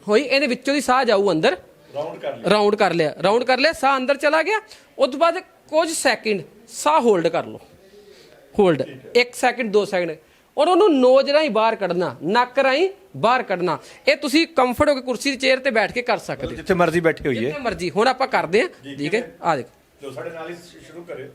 ਹੋਈ ਇਹਦੇ ਵਿੱਚੋਂ ਦੀ ਸਾਹ ਜਾਊ ਅੰਦਰ। ਰਾਉਂਡ ਕਰ ਰਾਉਂਡ ਕਰ ਲਿਆ। ਰਾਉਂਡ ਕਰ ਲਿਆ ਸਾਹ ਅੰਦਰ ਚਲਾ ਗਿਆ। ਉਸ ਤੋਂ ਬਾਅਦ ਕੁਝ ਸੈਕਿੰਡ ਸਾਹ ਹੋਲਡ ਕਰ ਲਓ। ਹੋਲਡ 1 ਸੈਕਿੰਡ 2 ਸੈਕਿੰਡ ਔਰ ਉਹਨੂੰ ਨੋਜ਼ ਰਾਹੀਂ ਬਾਹਰ ਕੱਢਣਾ ਨੱਕ ਰਾਹੀਂ ਬਾਹਰ ਕੱਢਣਾ। ਇਹ ਤੁਸੀਂ ਕੰਫਰਟ ਹੋ ਕੇ ਕੁਰਸੀ ਦੀ ਚੇਅਰ ਤੇ ਬੈਠ ਕੇ ਕਰ ਸਕਦੇ ਜਿੱਥੇ ਮਰਜ਼ੀ ਬੈਠੇ ਹੋਈਏ। ਜਿੰਨਾ ਮਰਜ਼ੀ। ਹੁਣ ਆਪਾਂ ਕਰਦੇ ਹਾਂ। ਠੀਕ ਹੈ। ਆ ਦੇਖੋ। ਜੋ ਸਾਡੇ ਨਾਲ ਹੀ ਸ਼ੁਰੂ ਕਰਿਓ।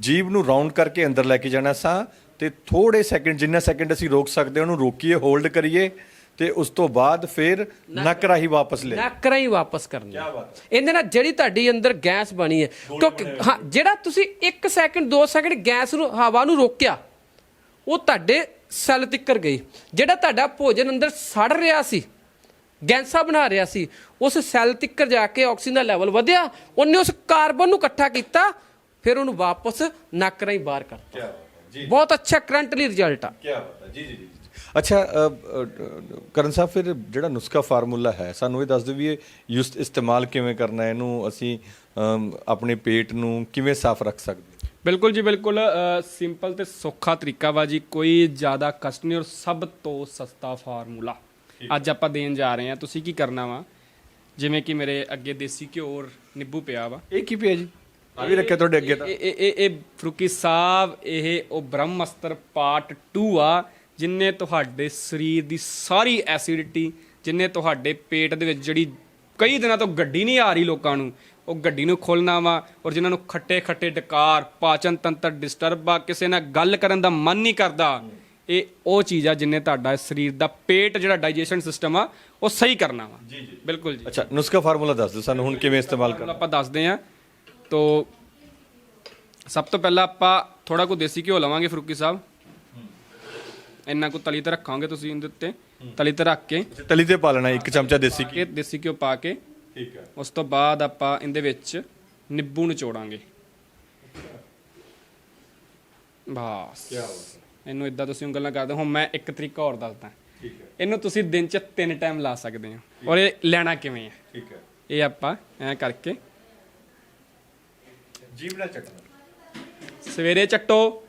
ਜੀ ਜੀਭ ਨੂੰ ਰਾਉਂਡ ਕਰਕੇ ਅੰਦਰ ਲੈ ਕੇ ਜਾਣਾ ਸਾਂ ਤੇ ਥੋੜੇ ਸੈਕਿੰਡ ਜਿੰਨਾ ਸੈਕਿੰਡ ਅਸੀਂ ਰੋਕ ਸਕਦੇ ਉਹਨੂੰ ਰੋਕੀਏ ਹੋਲਡ ਕਰੀਏ ਤੇ ਉਸ ਤੋਂ ਬਾਅਦ ਫਿਰ ਨੱਕ ਰਾਹੀਂ ਵਾਪਸ ਲੈ। ਨੱਕ ਰਾਹੀਂ ਵਾਪਸ ਕਰਨਾ। ਕਿਆ ਬਾਤ ਇਹਦੇ ਨਾਲ ਜਿਹੜੀ ਤੁਹਾਡੀ ਅੰਦਰ ਗੈਸ ਬਣੀ ਹੈ ਕਿਉਂਕਿ ਹਾਂ ਜਿਹੜਾ ਤੁਸੀਂ 1 ਸੈਕਿੰਡ 2 ਸੈਕਿੰਡ ਗੈਸ ਨੂੰ ਹਵਾ ਨੂੰ ਰੋਕਿਆ ਉਹ ਤੁਹਾਡੇ ਸੈੱਲ ਤਿੱਕਰ ਗਈ। ਜਿਹੜਾ ਤੁਹਾਡਾ ਭੋਜਨ ਅੰਦਰ ਸੜ ਰਿਹਾ ਸੀ ਗੈਂਸਾ ਬਣਾ ਰਿਹਾ ਸੀ ਉਸ ਸੈੱਲ ਤਿੱਕਰ ਜਾ ਕੇ ਆਕਸੀਜਨ ਦਾ ਲੈਵਲ ਵਧਿਆ ਉਹਨੇ ਉਸ ਕਾਰਬਨ ਨੂੰ ਇਕੱਠਾ ਕੀਤਾ ਫਿਰ ਉਹਨੂੰ ਵਾਪਸ ਨੱਕ ਰਾਹੀਂ ਬਾਹਰ ਕਰਤਾ ਕੀ ਬਾਤ ਜੀ। ਬਹੁਤ ਅੱਛਾ ਕਰੰਟਲੀ ਰਿਜ਼ਲਟ ਆ। ਕੀ ਬਾਤ ਹੈ ਜੀ ਜੀ ਜੀ ਅੱਛਾ ਅ, ਅ, ਕਰਨ ਸਾਹਿਬ ਫਿਰ ਜਿਹੜਾ ਨੁਸਖਾ ਫਾਰਮੂਲਾ ਹੈ ਸਾਨੂੰ ਇਹ ਦੱਸ ਦਿਓ ਵੀ ਇਹ ਯੂਸ ਇਸਤੇਮਾਲ ਕਿਵੇਂ ਕਰਨਾ ਹੈ ਇਹਨੂੰ ਅਸੀਂ ਅਮ, ਆਪਣੇ ਪੇਟ ਨੂੰ ਕਿਵੇਂ ਸਾਫ਼ ਰੱਖ ਸਕਦੇ ਹਾਂ? ਬਿਲਕੁਲ ਜੀ ਬਿਲਕੁਲ ਸਿੰਪਲ ਤੇ ਸੌਖਾ ਤਰੀਕਾ ਵਾ ਜੀ ਕੋਈ ਜ਼ਿਆਦਾ ਕਸ਼ਟ ਨਹੀਂ ਔਰ ਸਭ ਤੋਂ ਸਸਤਾ ਫਾਰਮੂਲਾ। ਅੱਜ ਆਪਾਂ ਦੇਣ ਜਾ ਰਹੇ ਹਾਂ ਤੁਸੀਂ ਕੀ ਕਰਨਾ ਵਾ? ਜਿਵੇਂ ਕਿ ਮੇਰੇ ਅੱਗੇ ਦੇਸੀ ਘਿਓ ਔਰ ਨਿੰਬੂ ਪਿਆ ਵਾ। ਇਹ ਕੀ ਪਿਆ ਜੀ? ਆ ਵੀ ਰੱਖਿਆ ਤੁਹਾਡੇ ਅੱਗੇ ਤਾਂ। ਇਹ ਇਹ ਇਹ- ਫਰੂਕੀ ਸਾਹਿਬ ਇਹ ਉਹ ਬ੍ਰਹਮਸਤਰ ਪਾਰਟ 2 ਆ ਜਿਨੇ ਤੁਹਾਡੇ ਸਰੀਰ ਦੀ ਸਾਰੀ ਐਸਿਡਿਟੀ ਜਿਨੇ ਤੁਹਾਡੇ ਪੇਟ ਦੇ ਵਿੱਚ ਜਿਹੜੀ ਕਈ ਦਿਨਾਂ ਤੋਂ ਗੱਡੀ ਨਹੀਂ ਆ ਰਹੀ ਲੋਕਾਂ ਨੂੰ ਉਹ ਗੱਡੀ ਨੂੰ ਖੋਲਣਾ ਵਾ ਔਰ ਜਿਨ੍ਹਾਂ ਨੂੰ ਖੱਟੇ ਖੱਟੇ ਡਕਾਰ ਪਾਚਨ ਤੰਤਰ ਡਿਸਟਰਬ ਆ ਕਿਸੇ ਨਾਲ ਗੱਲ ਕਰਨ ਦਾ ਮਨ ਨਹੀਂ ਕਰਦਾ ਇਹ ਉਹ ਚੀਜ਼ ਆ ਜਿਨੇ ਤੁਹਾਡਾ ਸਰੀਰ ਦਾ ਪੇਟ ਜਿਹੜਾ ਡਾਈਜੈਸ਼ਨ ਸਿਸਟਮ ਆ ਉਹ ਸਹੀ ਕਰਨਾ ਵਾ। ਜੀ ਜੀ। ਬਿਲਕੁਲ ਜੀ। ਅੱਛਾ ਨੁਸਖਾ ਫਾਰਮੂਲਾ ਦੱਸ ਦਿਓ ਸਾਨੂੰ ਹੁਣ ਕਿਵੇਂ ਇਸਤੇਮਾਲ ਕਰਨਾ। ਆਪਾਂ ਦੱਸਦੇ ਹਾਂ। ਤੋ ਸਭ ਤੋਂ ਪਹਿਲਾਂ ਆਪਾਂ ਥੋੜਾ ਕੁ ਦੇਸੀ ਘਿਓ ਲਵਾਂਗੇ ਫਰੂਕੀ ਸਾਹਿਬ। ਇੰਨਾ ਕੁ ਤਲੀ ਤੇ ਰੱਖਾਂਗੇ ਤੁਸੀਂ ਇਹਦੇ ਉੱਤੇ। ਤਲੀ ਤੇ ਰੱਖ ਕੇ। ਤਲੀ ਤੇ ਪਾ ਲੈਣਾ ਇੱਕ ਚਮਚਾ ਦੇਸੀ ਘੀ ਇਹ ਦੇਸੀ ਘਿਓ ਪਾ ਕੇ। ਠੀਕ ਹੈ। ਉਸ ਤੋਂ ਬਾਅਦ ਆਪਾਂ ਇਹਦੇ ਵਿੱਚ ਨਿੰਬੂ ਨਿਚੋੜਾਂਗੇ। ਬਸ। ਇਹਨੂੰ ਇਦਾਂ ਤੁਸੀਂ ਉਂਗਲ ਨਾਲ ਕਰਦੇ ਹੋ। ਮੈਂ ਇੱਕ ਤਰੀਕਾ ਹੋਰ ਦੱਸਦਾ। ਠੀਕ ਹੈ। ਇਹਨੂੰ ਤੁਸੀਂ ਦਿਨ 'ਚ ਤਿੰਨ ਟਾਈਮ ਲਾ ਸਕਦੇ ਹੋ। ਔਰ ਇਹ ਲੈਣਾ ਕਿਵੇਂ ਹੈ? ਠੀਕ ਹੈ। ਇਹ ਆਪਾਂ ਐ ਕਰਕੇ ਨਾਲ ਚੱਟਣਾ। ਸਵੇਰੇ ਚੱਟੋ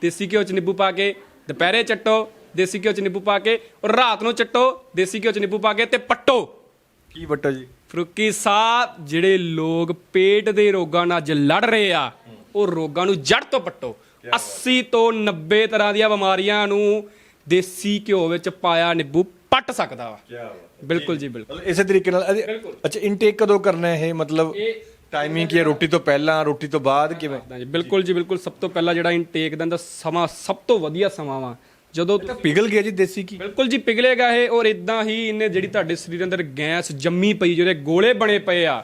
ਦੇਸੀ ਘਿਓ ਚ ਨਿੰਬੂ ਪਾ ਕੇ ਦੁਪਹਿਰੇ ਚੱਟੋ ਦੇਸੀ ਘਿਓ ਚ ਨਿੰਬੂ ਪਾ ਕੇ ਔਰ ਰਾਤ ਨੂੰ ਚੱਟੋ ਦੇਸੀ ਘਿਓ ਚ ਨਿੰਬੂ ਪਾ ਕੇ ਤੇ ਪੱਟੋ। ਕੀ ਬੱਟਾ ਜੀ? ਫਰੂਕੀ ਸਾਹਿਬ ਜਿਹੜੇ ਲੋਕ ਪੇਟ ਦੇ ਰੋਗਾਂ ਨਾਲ ਅੱਜ ਲੜ ਰਹੇ ਆ ਉਹ ਰੋਗਾਂ ਨੂੰ ਜੜ ਤੋਂ ਪੱਟੋ। 80 ਤੋਂ 90 ਤਰ੍ਹਾਂ ਦੀਆਂ ਬਿਮਾਰੀਆਂ ਨੂੰ ਦੇਸੀ ਘਿਓ ਵਿੱਚ ਪਾਇਆ ਨਿੰਬੂ ਪੱਟ ਸਕਦਾ ਵਾ। ਕੀ ਬਾਤ ਬਿਲਕੁਲ ਜੀ। ਬਿਲਕੁਲ। ਮਤਲਬ ਇਸੇ ਤਰੀਕੇ ਨਾਲ ਅਜੇ- ਅੱਛਾ ਇਨਟੇਕ ਕਦੋਂ ਕਰਨਾ ਹੈ ਇਹ ਮਤਲਬ? ਇਹ- ਟਾਈਮਿੰਗ ਕੀ ਹੈ? ਰੋਟੀ ਤੋਂ ਪਹਿਲਾਂ ਰੋਟੀ ਤੋਂ ਬਾਅਦ ਕਿਵੇਂ? ਜੀ ਬਿਲਕੁਲ ਜੀ ਬਿਲਕੁਲ। ਸਭ ਤੋਂ ਪਹਿਲਾਂ ਜਿਹੜਾ ਇਨਟੇਕ ਦਾ ਇਹਦਾ ਸਮਾਂ ਸਭ ਤੋਂ ਵਧੀਆ ਸਮਾਂ ਵਾ। ਜਦੋਂ ਤਾਂ ਪਿਘਲ ਗਿਆ ਜੀ ਦੇਸੀ ਘੀ? ਬਿਲਕੁਲ ਜੀ ਪਿਘਲੇਗਾ ਇਹ ਔਰ ਇਦਾਂ ਹੀ ਇਹਨੇ ਜਿਹੜੀ ਤੁਹਾਡੇ ਸਰੀਰ ਅੰਦਰ ਗੈਸ ਜੰਮੀ ਪਈ ਜਿਹੜੇ ਗੋਲੇ ਬਣੇ ਪਏ ਆ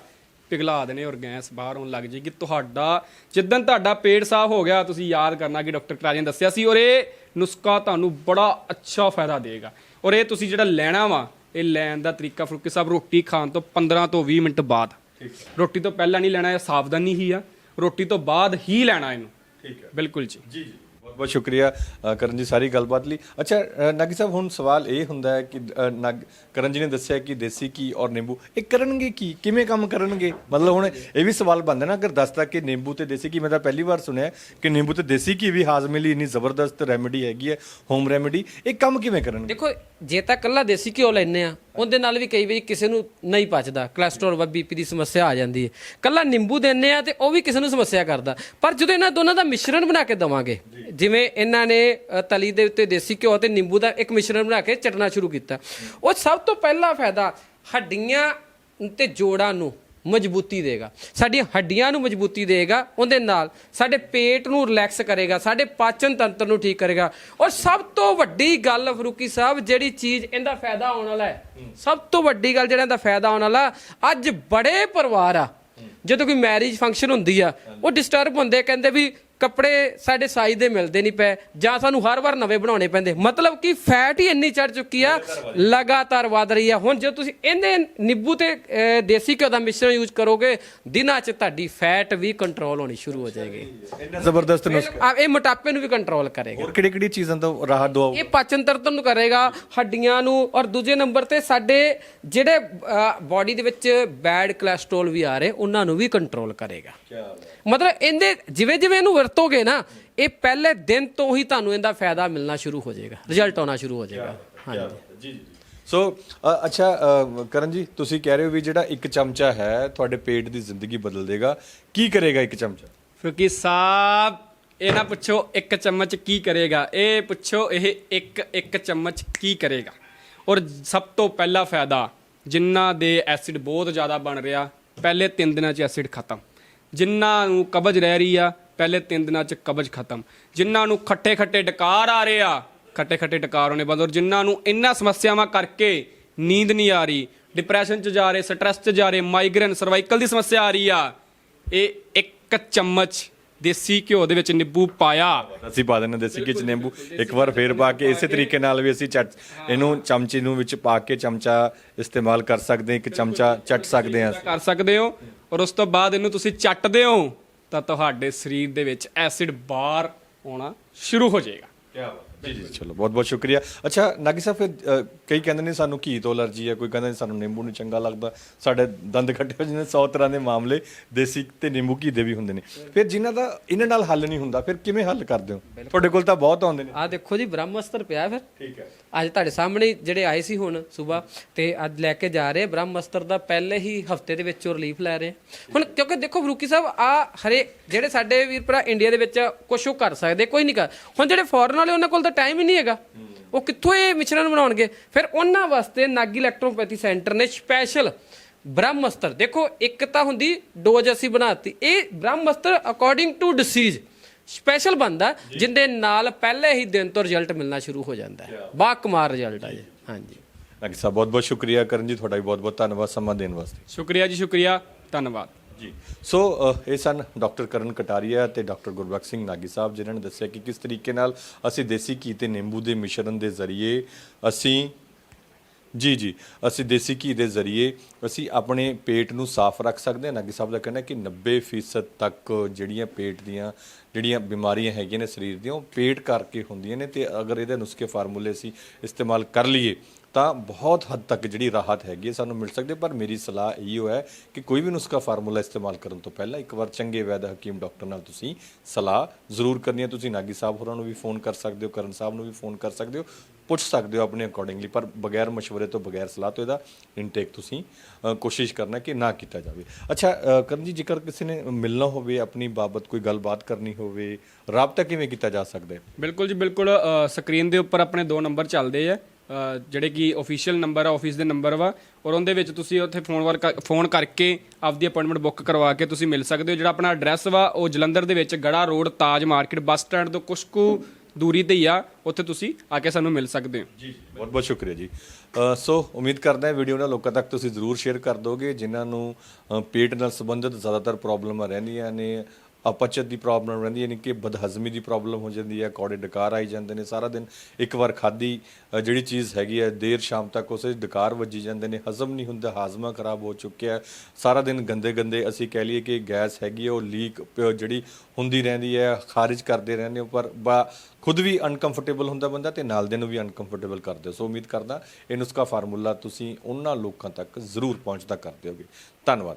ਪਿਘਲਾ ਦੇਣੇ ਔਰ ਗੈਸ ਬਾਹਰ ਆਉਣ ਲੱਗ ਜੇਗੀ ਤੁਹਾਡਾ ਜਿੱਦਣ ਤੁਹਾਡਾ ਪੇਟ ਸਾਫ਼ ਹੋ ਗਿਆ ਤੁਸੀਂ ਯਾਦ ਕਰਨਾ ਕਿ ਡਾਕਟਰ ਕਰਾਜੇ ਨੇ ਦੱਸਿਆ ਸੀ ਔਰ ਇਹ ਨੁਸਖਾ ਤੁਹਾਨੂੰ ਬੜਾ ਅੱਛਾ ਫਾਇਦਾ ਦੇਗਾ। ਔਰ ਇਹ ਤੁਸੀਂ ਜਿਹੜਾ ਲੈਣਾ ਵਾ ਇਹ ਲੈਣ ਦਾ ਤਰੀਕਾ ਫਰੂਕੀ ਸਾਹਿਬ ਰੋਟੀ ਖਾਣ ਤੋਂ 15 ਤੋਂ 20 ਮਿੰਟ ਬਾਅਦ। ਰੋਟੀ ਤੋਂ ਪਹਿਲਾਂ ਨਹੀਂ ਲੈਣਾ ਇਹ ਸਾਵਧਾਨੀ ਹੀ ਆ। ਰੋਟੀ ਤੋਂ ਬਾਅਦ ਹੀ ਲੈਣਾ ਇਹਨੂੰ। ਠੀਕ ਹੈ। ਬਿਲਕੁਲ ਜੀ। ਜੀ ਜੀ। ਬਹੁਤ ਬਹੁਤ ਸ਼ੁਕਰੀਆ ਅ, ਕਰਨ ਜੀ ਸਾਰੀ ਗੱਲਬਾਤ ਲਈ। ਅੱਛਾ ਅ, ਨਾਗੀ ਸਾਹਿਬ ਹੁਣ ਸਵਾਲ ਇਹ ਹੁੰਦਾ ਹੈ ਕਿ ਅ, ਨਗ ਕਰਨ ਜੀ ਨੇ ਦੱਸਿਆ ਕਿ ਦੇਸੀ ਘੀ ਔਰ ਨਿੰਬੂ ਇਹ ਕਰਨਗੇ ਕੀ? ਕਿਵੇਂ ਕੰਮ ਕਰਨਗੇ? ਮਤਲਬ ਹੁਣ ਇਹ ਵੀ ਸਵਾਲ ਬਣਦਾ ਨਾ ਅਗਰ ਦੱਸਦਾ ਕਿ ਨਿੰਬੂ ਤੇ ਦੇਸੀ ਘੀ ਮੈਂ ਤਾਂ ਪਹਿਲੀ ਵਾਰ ਸੁਣਿਆ ਕਿ ਨਿੰਬੂ ਤੇ ਦੇਸੀ ਘੀ ਵੀ ਹਾਜ਼ਮੇ ਲਈ ਇੰਨੀ ਜ਼ਬਰਦਸਤ ਰੈਮੇਡੀ ਹੈਗੀ ਹੈ ਹੋਮ ਰੈਮੇਡੀ ਇਹ ਕੰਮ ਕਿਵੇਂ ਕਰਨਗੇ? ਦੇਖੋ ਜੇ ਤਾਂ ਕੱਲਾ ਦੇਸੀ ਘਿਓ ਲੈਨੇ ਆ ਉਹਦੇ ਨਾਲ ਵੀ ਕਈ ਵਾਰੀ ਕਿਸੇ ਨੂੰ ਨਹੀਂ ਪਚਦਾ। ਕੋਲੇਸਟ੍ਰੋਲ ਵਾ ਬੀਪੀ ਦੀ ਸਮੱਸਿਆ ਆ ਜਾਂਦੀ ਹੈ। ਕੱਲਾ ਨਿੰਬੂ ਦਿੰਨੇ ਆ ਤੇ ਉਹ ਵੀ ਕਿਸੇ ਨੂੰ ਸਮੱਸਿਆ ਕਰਦਾ। ਪਰ ਜਦੋਂ ਇਹਨਾਂ ਦੋਨਾਂ ਦਾ ਮਿਸ਼ਰਣ ਬਣਾ ਕੇ ਦਵਾਂਗੇ, ਜਿਵੇਂ ਇਹਨਾਂ ਨੇ ਤਲੀ ਦੇ ਉੱਤੇ ਦੇਸੀ ਘਿਓ ਤੇ ਨਿੰਬੂ ਦਾ ਇੱਕ ਮਿਸ਼ਰਣ ਬਣਾ ਕੇ ਚਟਣਾ ਸ਼ੁਰੂ ਕੀਤਾ। ਉਹ ਸਭ ਤੋਂ ਪਹਿਲਾ ਫਾਇਦਾ ਹੱਡੀਆਂ ਤੇ ਜੋੜਾਂ ਨੂੰ ਮਜ਼ਬੂਤੀ ਦੇਗਾ। ਸਾਡੀਆਂ ਹੱਡੀਆਂ ਨੂੰ ਮਜ਼ਬੂਤੀ ਦੇਗਾ ਉਹਦੇ ਨਾਲ ਸਾਡੇ ਪੇਟ ਨੂੰ ਰਿਲੈਕਸ ਕਰੇਗਾ ਸਾਡੇ ਪਾਚਨ ਤੰਤਰ ਨੂੰ ਠੀਕ ਕਰੇਗਾ। ਔਰ ਸਭ ਤੋਂ ਵੱਡੀ ਗੱਲ ਫਰੂਕੀ ਸਾਹਿਬ ਜਿਹੜੀ ਚੀਜ਼ ਇਹਦਾ ਫਾਇਦਾ ਆਉਣ ਵਾਲਾ ਹੈ ਸਭ ਤੋਂ ਵੱਡੀ ਗੱਲ ਜਿਹੜਾ ਇਹਦਾ ਫਾਇਦਾ ਆਉਣ ਵਾਲਾ ਅੱਜ ਬੜੇ ਪਰਿਵਾਰ ਆ। ਜਦੋਂ ਕੋਈ ਮੈਰਿਜ ਫੰਕਸ਼ਨ ਹੁੰਦੀ ਆ ਉਹ ਡਿਸਟਰਬ ਹੁੰਦੇ ਕਹਿੰਦੇ ਵੀ ਕੱਪੜੇ ਸਾਡੇ ਸਾਈਜ਼ ਦੇ ਮਿਲਦੇ ਨਹੀਂ ਪਏ ਜਾਂ ਸਾਨੂੰ ਹਰ ਵਾਰ ਨਵੇਂ ਬਣਾਉਣੇ ਪੈਂਦੇ। ਮਤਲਬ ਕਿ ਫੈਟ ਹੀ ਇੰਨੀ ਚੜ ਚੁੱਕੀ ਆ ਲਗਾਤਾਰ ਵਧ ਰਹੀ ਆ। ਹੁਣ ਜੇ ਤੁਸੀਂ ਇਹਦੇ ਨਿੰਬੂ ਤੇ ਅਹ, ਦੇਸੀ ਘਿਓ ਦਾ ਮਿਸ਼ਰਣ ਯੂਜ਼ ਕਰੋਗੇ ਦਿਨਾਂ 'ਚ ਤੁਹਾਡੀ ਫੈਟ ਵੀ ਕੰਟਰੋਲ ਹੋਣੀ ਸ਼ੁਰੂ ਹੋ ਜਾਏਗੀ। ਇੰਨਾ ਜ਼ਬਰਦਸਤ ਨੁਸਖਾ। ਆ, ਇਹ ਮੋਟਾਪੇ ਨੂੰ ਵੀ ਕੰਟਰੋਲ ਕਰੇਗਾ। ਹੋਰ ਕਿਹੜੀ ਕਿਹੜੀ ਚੀਜ਼ਾਂ ਤੋਂ ਰਾਹਤ ਦਵਾਓ ਇਹ ਪਾਚਨ ਤੰਤਰ ਨੂੰ ਕਰੇਗਾ ਹੱਡੀਆਂ ਨੂੰ ਔਰ ਦੂਜੇ ਨੰਬਰ ਤੇ ਸਾਡੇ ਜਿਹੜੇ ਬਾਡੀ ਦੇ ਵਿੱਚ ਬੈਡ ਕੋਲੇਸਟ੍ਰੋਲ ਵੀ ਆ ਰਹੇ ਉਹਨਾਂ ਨੂੰ ਵੀ ਕੰਟਰੋਲ ਕਰੇਗਾ। ਮਤਲਬ ਇਹਦੇ ਜਿਵੇਂ ਜਿਵੇਂ ਇਹਨੂੰ ਵਰਤੋਗੇ ਨਾ ਇਹ ਪਹਿਲੇ ਦਿਨ ਤੋਂ ਹੀ ਤੁਹਾਨੂੰ ਇਹਦਾ ਫਾਇਦਾ ਮਿਲਣਾ ਸ਼ੁਰੂ ਹੋ ਜਾਏਗਾ ਰਿਜ਼ਲਟ ਆਉਣਾ ਸ਼ੁਰੂ ਹੋ ਜਾਏਗਾ। ਹਾਂਜੀ। ਜੀ ਜੀ ਸੋ ਅੱਛਾ ਕਰਨ ਜੀ ਤੁਸੀਂ ਕਹਿ ਰਹੇ ਹੋ ਵੀ ਜਿਹੜਾ ਇੱਕ ਚਮਚਾ ਹੈ ਤੁਹਾਡੇ ਪੇਟ ਦੀ ਜ਼ਿੰਦਗੀ ਬਦਲ ਦੇਗਾ। ਕੀ ਕਰੇਗਾ ਇੱਕ ਚਮਚਾ? ਫਰੂਕੀ ਸਾਹਿਬ ਇਹ ਨਾ ਪੁੱਛੋ ਇੱਕ ਚਮਚ ਕੀ ਕਰੇਗਾ। ਇਹ ਪੁੱਛੋ ਇਹ ਇੱਕ ਇੱਕ ਚਮਚ ਕੀ ਕਰੇਗਾ। ਔਰ ਸਭ ਤੋਂ ਪਹਿਲਾ ਫਾਇਦਾ ਜਿਨ੍ਹਾਂ ਦੇ ਐਸਿਡ ਬਹੁਤ ਜ਼ਿਆਦਾ ਬਣ ਰਿਹਾ ਪਹਿਲੇ 3 ਦਿਨਾਂ 'ਚ ਐਸਿਡ ਖਤਮ। ਜਿਨ੍ਹਾਂ ਨੂੰ ਕਬਜ਼ ਰਹਿ ਰਹੀ ਆ ਪਹਿਲੇ 3 ਦਿਨਾਂ 'ਚ ਕਬਜ਼ ਖਤਮ। ਜਿਨ੍ਹਾਂ ਨੂੰ ਖੱਟੇ ਖੱਟੇ ਡਕਾਰ ਆ ਰਹੇ ਆ ਖੱਟੇ ਖੱਟੇ ਡਕਾਰ ਹੋਣੇ ਬੰਦ। ਔਰ ਜਿਨ੍ਹਾਂ ਨੂੰ ਇੰਨਾ ਸਮੱਸਿਆਵਾਂ ਕਰਕੇ ਨੀਂਦ ਨਹੀਂ ਆ ਰਹੀ ਡਿਪਰੈਸ਼ਨ 'ਚ ਜਾ ਰਹੇ ਸਟ੍ਰੈਸ 'ਚ ਜਾ ਰਹੇ ਮਾਈਗ੍ਰੇਨ ਸਰਵਾਈਕਲ ਦੀ ਸਮੱਸਿਆ ਆ ਰਹੀ ਆ ਇਹ ਇੱਕ ਚਮਚ ਦੇਸੀ ਘਿਓ ਦੇ ਵਿੱਚ ਨਿੰਬੂ ਪਾਇਆ। ਅਸੀਂ ਪਾ ਦਿੰਦੇ ਦੇਸੀ ਘੀ ਚ ਨਿੰਬੂ। ਇੱਕ ਵਾਰ ਫੇਰ ਪਾ ਕੇ ਇਸੇ ਤਰੀਕੇ ਨਾਲ ਵੀ ਅਸੀਂ ਚੱਟ ਇਹਨੂੰ ਚਮਚੇ ਨੂੰ ਵਿੱਚ ਪਾ ਕੇ ਚਮਚਾ ਇਸਤੇਮਾਲ ਕਰ ਸਕਦੇ ਇੱਕ ਚਮਚਾ ਚੱਟ ਸਕਦੇ ਹਾਂ ਕਰ ਸਕਦੇ ਹੋ। ਔਰ ਉਸ ਤੋਂ ਬਾਅਦ ਇਹਨੂੰ ਤੁਸੀਂ ਚੱਟਦੇ ਹੋ। ਤਾਂ ਤੁਹਾਡੇ ਸਰੀਰ ਦੇ ਵਿੱਚ ਐਸਿਡ ਬਾਹਰ ਆਉਣਾ ਸ਼ੁਰੂ ਹੋ ਜਾਏਗਾ। ਜੀ ਜੀ ਚਲੋ ਬਹੁਤ ਬਹੁਤ ਸ਼ੁਕਰੀਆ। ਅੱਛਾ ਨਾਗੀ ਸਾਹਿਬ ਫਿਰ ਅ, ਕਈ ਕਹਿੰਦੇ ਨੇ ਸਾਨੂੰ ਘੀ ਤੋਂ ਅਲਰਜੀ ਹੈ ਕੋਈ ਕਹਿੰਦਾ ਸਾਨੂੰ ਨਿੰਬੂ ਨਹੀਂ ਚੰਗਾ ਲੱਗਦਾ। ਸਾਡੇ ਦੰਦ ਖੱਟੇ ਹੋ ਜਾਂਦੇ 100 ਤਰ੍ਹਾਂ ਦੇ ਮਾਮਲੇ ਦੇਸੀ ਤੇ ਨਿੰਬੂ ਘੀ ਦੇ ਵੀ ਹੁੰਦੇ ਨੇ। ਫਿਰ ਜਿਨ੍ਹਾਂ ਦਾ ਇਹਨਾਂ ਨਾਲ ਹੱਲ ਨਹੀਂ ਹੁੰਦਾ ਫਿਰ ਕਿਵੇਂ ਹੱਲ ਕਰਦੇ ਹੋ? ਤੁਹਾਡੇ ਕੋਲ ਤਾਂ ਬਹੁਤ ਆਉਂਦੇ ਨੇ। ਆ ਦੇਖੋ ਜੀ ਬ੍ਰਹਮਸਤਰ ਪਿਆ ਫਿਰ। ਠੀਕ ਹੈ। ਅੱਜ ਤੁਹਾਡੇ ਸਾਹਮਣੇ ਜਿਹੜੇ ਆਏ ਸੀ ਹੁਣ ਸਵੇਰ ਤੇ ਅੱਜ ਲੈ ਕੇ ਜਾ ਰਹੇ ਬ੍ਰਹਮਸਤਰ ਦਾ ਪਹਿਲੇ ਹੀ ਹਫ਼ਤੇ ਦੇ ਵਿੱਚ ਰਿਲੀਫ ਲੈ ਰਹੇ ਹੁਣ ਕਿਉਂਕਿ ਦੇਖੋ ਫਰੂਕੀ ਸਾਹਿਬ ਆ ਹਰੇ ਜਿਹੜੇ ਸਾਡੇ ਵੀਰ ਭਰਾ ਇੰਡੀਆ ਦੇ ਵਿੱਚ ਕੁਛ ਉਹ ਕਰ ਸਕਦੇ ਕੋਈ ਨਹੀਂ ਕਰ। ਹੁਣ ਜਿਹੜੇ ਫੋਰਨ ਵਾਲੇ ਉਹਨਾਂ ਕੋਲ ਤਾਂ ਟਾਈਮ ਹੀ ਨਹੀਂ ਹੈਗਾ। ਉਹ ਕਿੱਥੋਂ ਇਹ ਮਿਸ਼ਰਣ ਬਣਾਉਣਗੇ? ਫਿਰ ਉਹਨਾਂ ਵਾਸਤੇ ਨਾਗੀ ਇਲੈਕਟ੍ਰੋਪੈਥੀ ਸੈਂਟਰ ਨੇ ਸਪੈਸ਼ਲ ਬ੍ਰਹਮਸਤਰ। ਦੇਖੋ ਇੱਕ ਤਾਂ ਹੁੰਦੀ ਡੋਜ਼ ਅਸੀਂ ਬਣਾਤੀ। ਇਹ ਬ੍ਰਹਮਸਤਰ ਅਕੋਰਡਿੰਗ ਟੂ ਡਿਸੀਜ਼ ਸਪੈਸ਼ਲ ਬੰਦਾ ਜਿੰਦੇ ਨਾਲ ਪਹਿਲੇ ਹੀ ਦਿਨ ਤੋਂ ਰਿਜ਼ਲਟ ਮਿਲਣਾ ਸ਼ੁਰੂ ਹੋ ਜਾਂਦਾ ਹੈ। ਬਾ ਕਮਾਲ ਰਿਜ਼ਲਟ ਆ ਜੀ। ਹਾਂਜੀ। ਨਾਗੀ ਸਾਹਿਬ ਬਹੁਤ ਬਹੁਤ ਸ਼ੁਕਰੀਆ ਕਰਨ ਜੀ ਤੁਹਾਡਾ ਵੀ ਬਹੁਤ ਬਹੁਤ ਧੰਨਵਾਦ ਸਮਾਂ ਦੇਣ ਵਾਸਤੇ। ਸ਼ੁਕਰੀਆ ਜੀ ਸ਼ੁਕਰੀਆ ਧੰਨਵਾਦ। ਜੀ। ਸੋ ਇਹ ਸਨ ਡਾਕਟਰ ਕਰਨ ਕਟਾਰੀਆ ਤੇ ਡਾਕਟਰ ਗੁਰਬਖਸ਼ ਸਿੰਘ ਨਾਗੀ ਸਾਹਿਬ ਜਿਨ੍ਹਾਂ ਨੇ ਦੱਸਿਆ ਕਿ ਕਿਸ ਤਰੀਕੇ ਨਾਲ ਅਸੀਂ ਦੇਸੀ ਘੀ ਤੇ ਨਿੰਬੂ ਦੇ ਮਿਸ਼ਰਣ ਦੇ ਜ਼ਰੀਏ ਅਸੀਂ ਜੀ ਜੀ। ਅਸੀਂ ਦੇਸੀ ਘੀ ਦੇ ਜ਼ਰੀਏ ਅਸੀਂ ਆਪਣੇ ਪੇਟ ਨੂੰ ਸਾਫ਼ ਰੱਖ ਸਕਦੇ ਹਾਂ। ਨਾਗੀ ਸਾਹਿਬ ਦਾ ਕਹਿਣਾ ਕਿ 90% ਤੱਕ ਜਿਹੜੀਆਂ ਪੇਟ ਦੀਆਂ, ਜਿਹੜੀਆਂ ਬਿਮਾਰੀਆਂ ਹੈਗੀਆਂ ਨੇ ਸਰੀਰ ਦੀਆਂ, ਉਹ ਪੇਟ ਕਰਕੇ ਹੁੰਦੀਆਂ ਨੇ ਤੇ ਅਗਰ ਇਹਦੇ ਨੁਸਖੇ ਫਾਰਮੂਲੇ ਅਸੀਂ ਇਸਤੇਮਾਲ ਕਰ ਲਈਏ, ਤਾਂ ਬਹੁਤ ਹੱਦ ਤੱਕ ਜਿਹੜੀ ਰਾਹਤ ਹੈਗੀ ਹੈ, ਸਾਨੂੰ ਮਿਲ ਸਕਦੀ ਪਰ ਮੇਰੀ ਸਲਾਹ ਇਹੋ ਹੈ ਕਿ ਕੋਈ ਵੀ ਨੁਸਖਾ ਫਾਰਮੂਲਾ ਇਸਤੇਮਾਲ ਕਰਨ ਤੋਂ ਪਹਿਲਾਂ ਇੱਕ ਵਾਰ ਚੰਗੇ ਵੈਦ ਹਕੀਮ ਡਾਕਟਰ ਨਾਲ ਤੁਸੀਂ ਸਲਾਹ ਜ਼ਰੂਰ ਕਰਨੀ ਹੈ। ਤੁਸੀਂ ਨਾਗੀ ਸਾਹਿਬ ਹੋਰਾਂ ਨੂੰ ਵੀ ਫੋਨ ਕਰ ਸਕਦੇ ਹੋ, ਕਰਨ ਸਾਹਿਬ ਨੂੰ ਵੀ ਫੋਨ ਕਰ ਸਕਦੇ ਹੋ। ਪੁੱਛ ਸਕਦੇ ਹੋ ਆਪਣੇ ਅਕੋਰਡਿੰਗਲੀ ਪਰ ਬਗੈਰ ਮਸ਼ਵਰੇ ਤੋਂ ਬਗੈਰ ਸਲਾਹ ਤੋਂ ਇਹਦਾ ਇਨਟੇਕ ਤੁਸੀਂ ਅ, ਕੋਸ਼ਿਸ਼ ਕਰਨਾ ਕਿ ਨਾ ਕੀਤਾ ਜਾਵੇ। ਅੱਛਾ ਅ, ਕਰਨ ਜੀ ਜੇਕਰ ਕਿਸੇ ਨੇ ਮਿਲਣਾ ਹੋਵੇ ਆਪਣੀ ਬਾਬਤ ਕੋਈ ਗੱਲਬਾਤ ਕਰਨੀ ਹੋਵੇ ਰਾਬਤਾ ਕਿਵੇਂ ਕੀਤਾ ਜਾ ਸਕਦਾ ਹੈ? ਬਿਲਕੁਲ ਜੀ ਬਿਲਕੁਲ ਸਕਰੀਨ ਦੇ ਉੱਪਰ ਆਪਣੇ ਦੋ ਨੰਬਰ ਚੱਲਦੇ ਆ। ਅ, ਜਿਹੜੇ ਕਿ ਅਫੀਸ਼ੀਅਲ ਨੰਬਰ ਆ ਆਫਿਸ ਦੇ ਨੰਬਰ ਵਾ ਔਰ ਉਹਦੇ ਵਿੱਚ ਤੁਸੀਂ ਉੱਥੇ ਫੋਨ ਵਰ ਫੋਨ ਕਰਕੇ ਆਪਦੀ ਅਪਾਇੰਟਮੈਂਟ ਬੁੱਕ ਕਰਵਾ ਕੇ ਤੁਸੀਂ ਮਿਲ ਸਕਦੇ ਹੋ। ਜਿਹੜਾ ਆਪਣਾ ਐਡਰੈਸ ਵਾ ਉਹ ਜਲੰਧਰ ਦੇ ਵਿੱਚ Garha road Taj market bus stand ਤੋਂ ਕੁਛ ਕੁ ਦੂਰੀ ਤੇ ਹੀ ਆ ਉੱਥੇ ਤੁਸੀਂ ਆ ਕੇ ਸਾਨੂੰ ਮਿਲ ਸਕਦੇ ਹੋ ਜੀ ਬਹੁਤ ਬਹੁਤ ਸ਼ੁਕਰੀਆ ਜੀ ਸੋ ਉਮੀਦ ਕਰਦਾ ਹਾਂ ਵੀਡੀਓ ਨਾਲ ਲੋਕਾਂ ਤੱਕ ਤੁਸੀਂ ਜ਼ਰੂਰ ਸ਼ੇਅਰ ਕਰ ਦੋਗੇ ਜਿਨ੍ਹਾਂ ਨੂੰ ਅ, ਪੇਟ ਨਾਲ ਸੰਬੰਧਿਤ ਜ਼ਿਆਦਾਤਰ ਪ੍ਰੋਬਲਮਾਂ ਰਹਿੰਦੀਆਂ ਨੇ ਅਪਚਤ ਦੀ ਪ੍ਰੋਬਲਮ ਰਹਿੰਦੀ ਹੈ ਯਾਨੀ ਕਿ ਬਦਹਜ਼ਮੀ ਦੀ ਪ੍ਰੋਬਲਮ ਹੋ ਜਾਂਦੀ ਹੈ ਕੌੜੇ ਡਕਾਰ ਆਈ ਜਾਂਦੇ ਨੇ ਸਾਰਾ ਦਿਨ ਇੱਕ ਵਾਰ ਖਾਦੀ ਜਿਹੜੀ ਚੀਜ਼ ਹੈਗੀ ਹੈ ਦੇਰ ਸ਼ਾਮ ਤੱਕ ਉਸੇ 'ਚ ਡਕਾਰ ਵੱਜੀ ਜਾਂਦੇ ਨੇ ਹਜ਼ਮ ਨਹੀਂ ਹੁੰਦਾ ਹਾਜ਼ਮਾ ਖਰਾਬ ਹੋ ਚੁੱਕਿਆ ਹੈ। ਸਾਰਾ ਦਿਨ ਗੰਦੇ ਗੰਦੇ ਅਸੀਂ ਕਹਿ ਲਈਏ ਕਿ ਗੈਸ ਹੈਗੀ ਹੈ ਉਹ ਲੀਕ ਜਿਹੜੀ ਹੁੰਦੀ ਰਹਿੰਦੀ ਹੈ ਖਾਰਿਜ ਕਰਦੇ ਰਹਿੰਦੇ ਹੋ ਪਰ ਬਾ ਖੁਦ ਵੀ ਅਨਕੰਫਰਟੇਬਲ ਹੁੰਦਾ ਬੰਦਾ ਤੇ ਨਾਲ ਦੇ ਨੂੰ ਵੀ ਅਨਕੰਫਰਟੇਬਲ ਕਰਦੇ ਹੋ। ਸੋ ਉਮੀਦ ਕਰਦਾ ਇਹ ਨੁਸਖਾ ਫਾਰਮੂਲਾ ਤੁਸੀਂ ਉਹਨਾਂ ਲੋਕਾਂ ਤੱਕ ਜ਼ਰੂਰ ਪਹੁੰਚਦਾ ਕਰਦੇ ਹੋਗੇ ਧੰਨਵਾਦ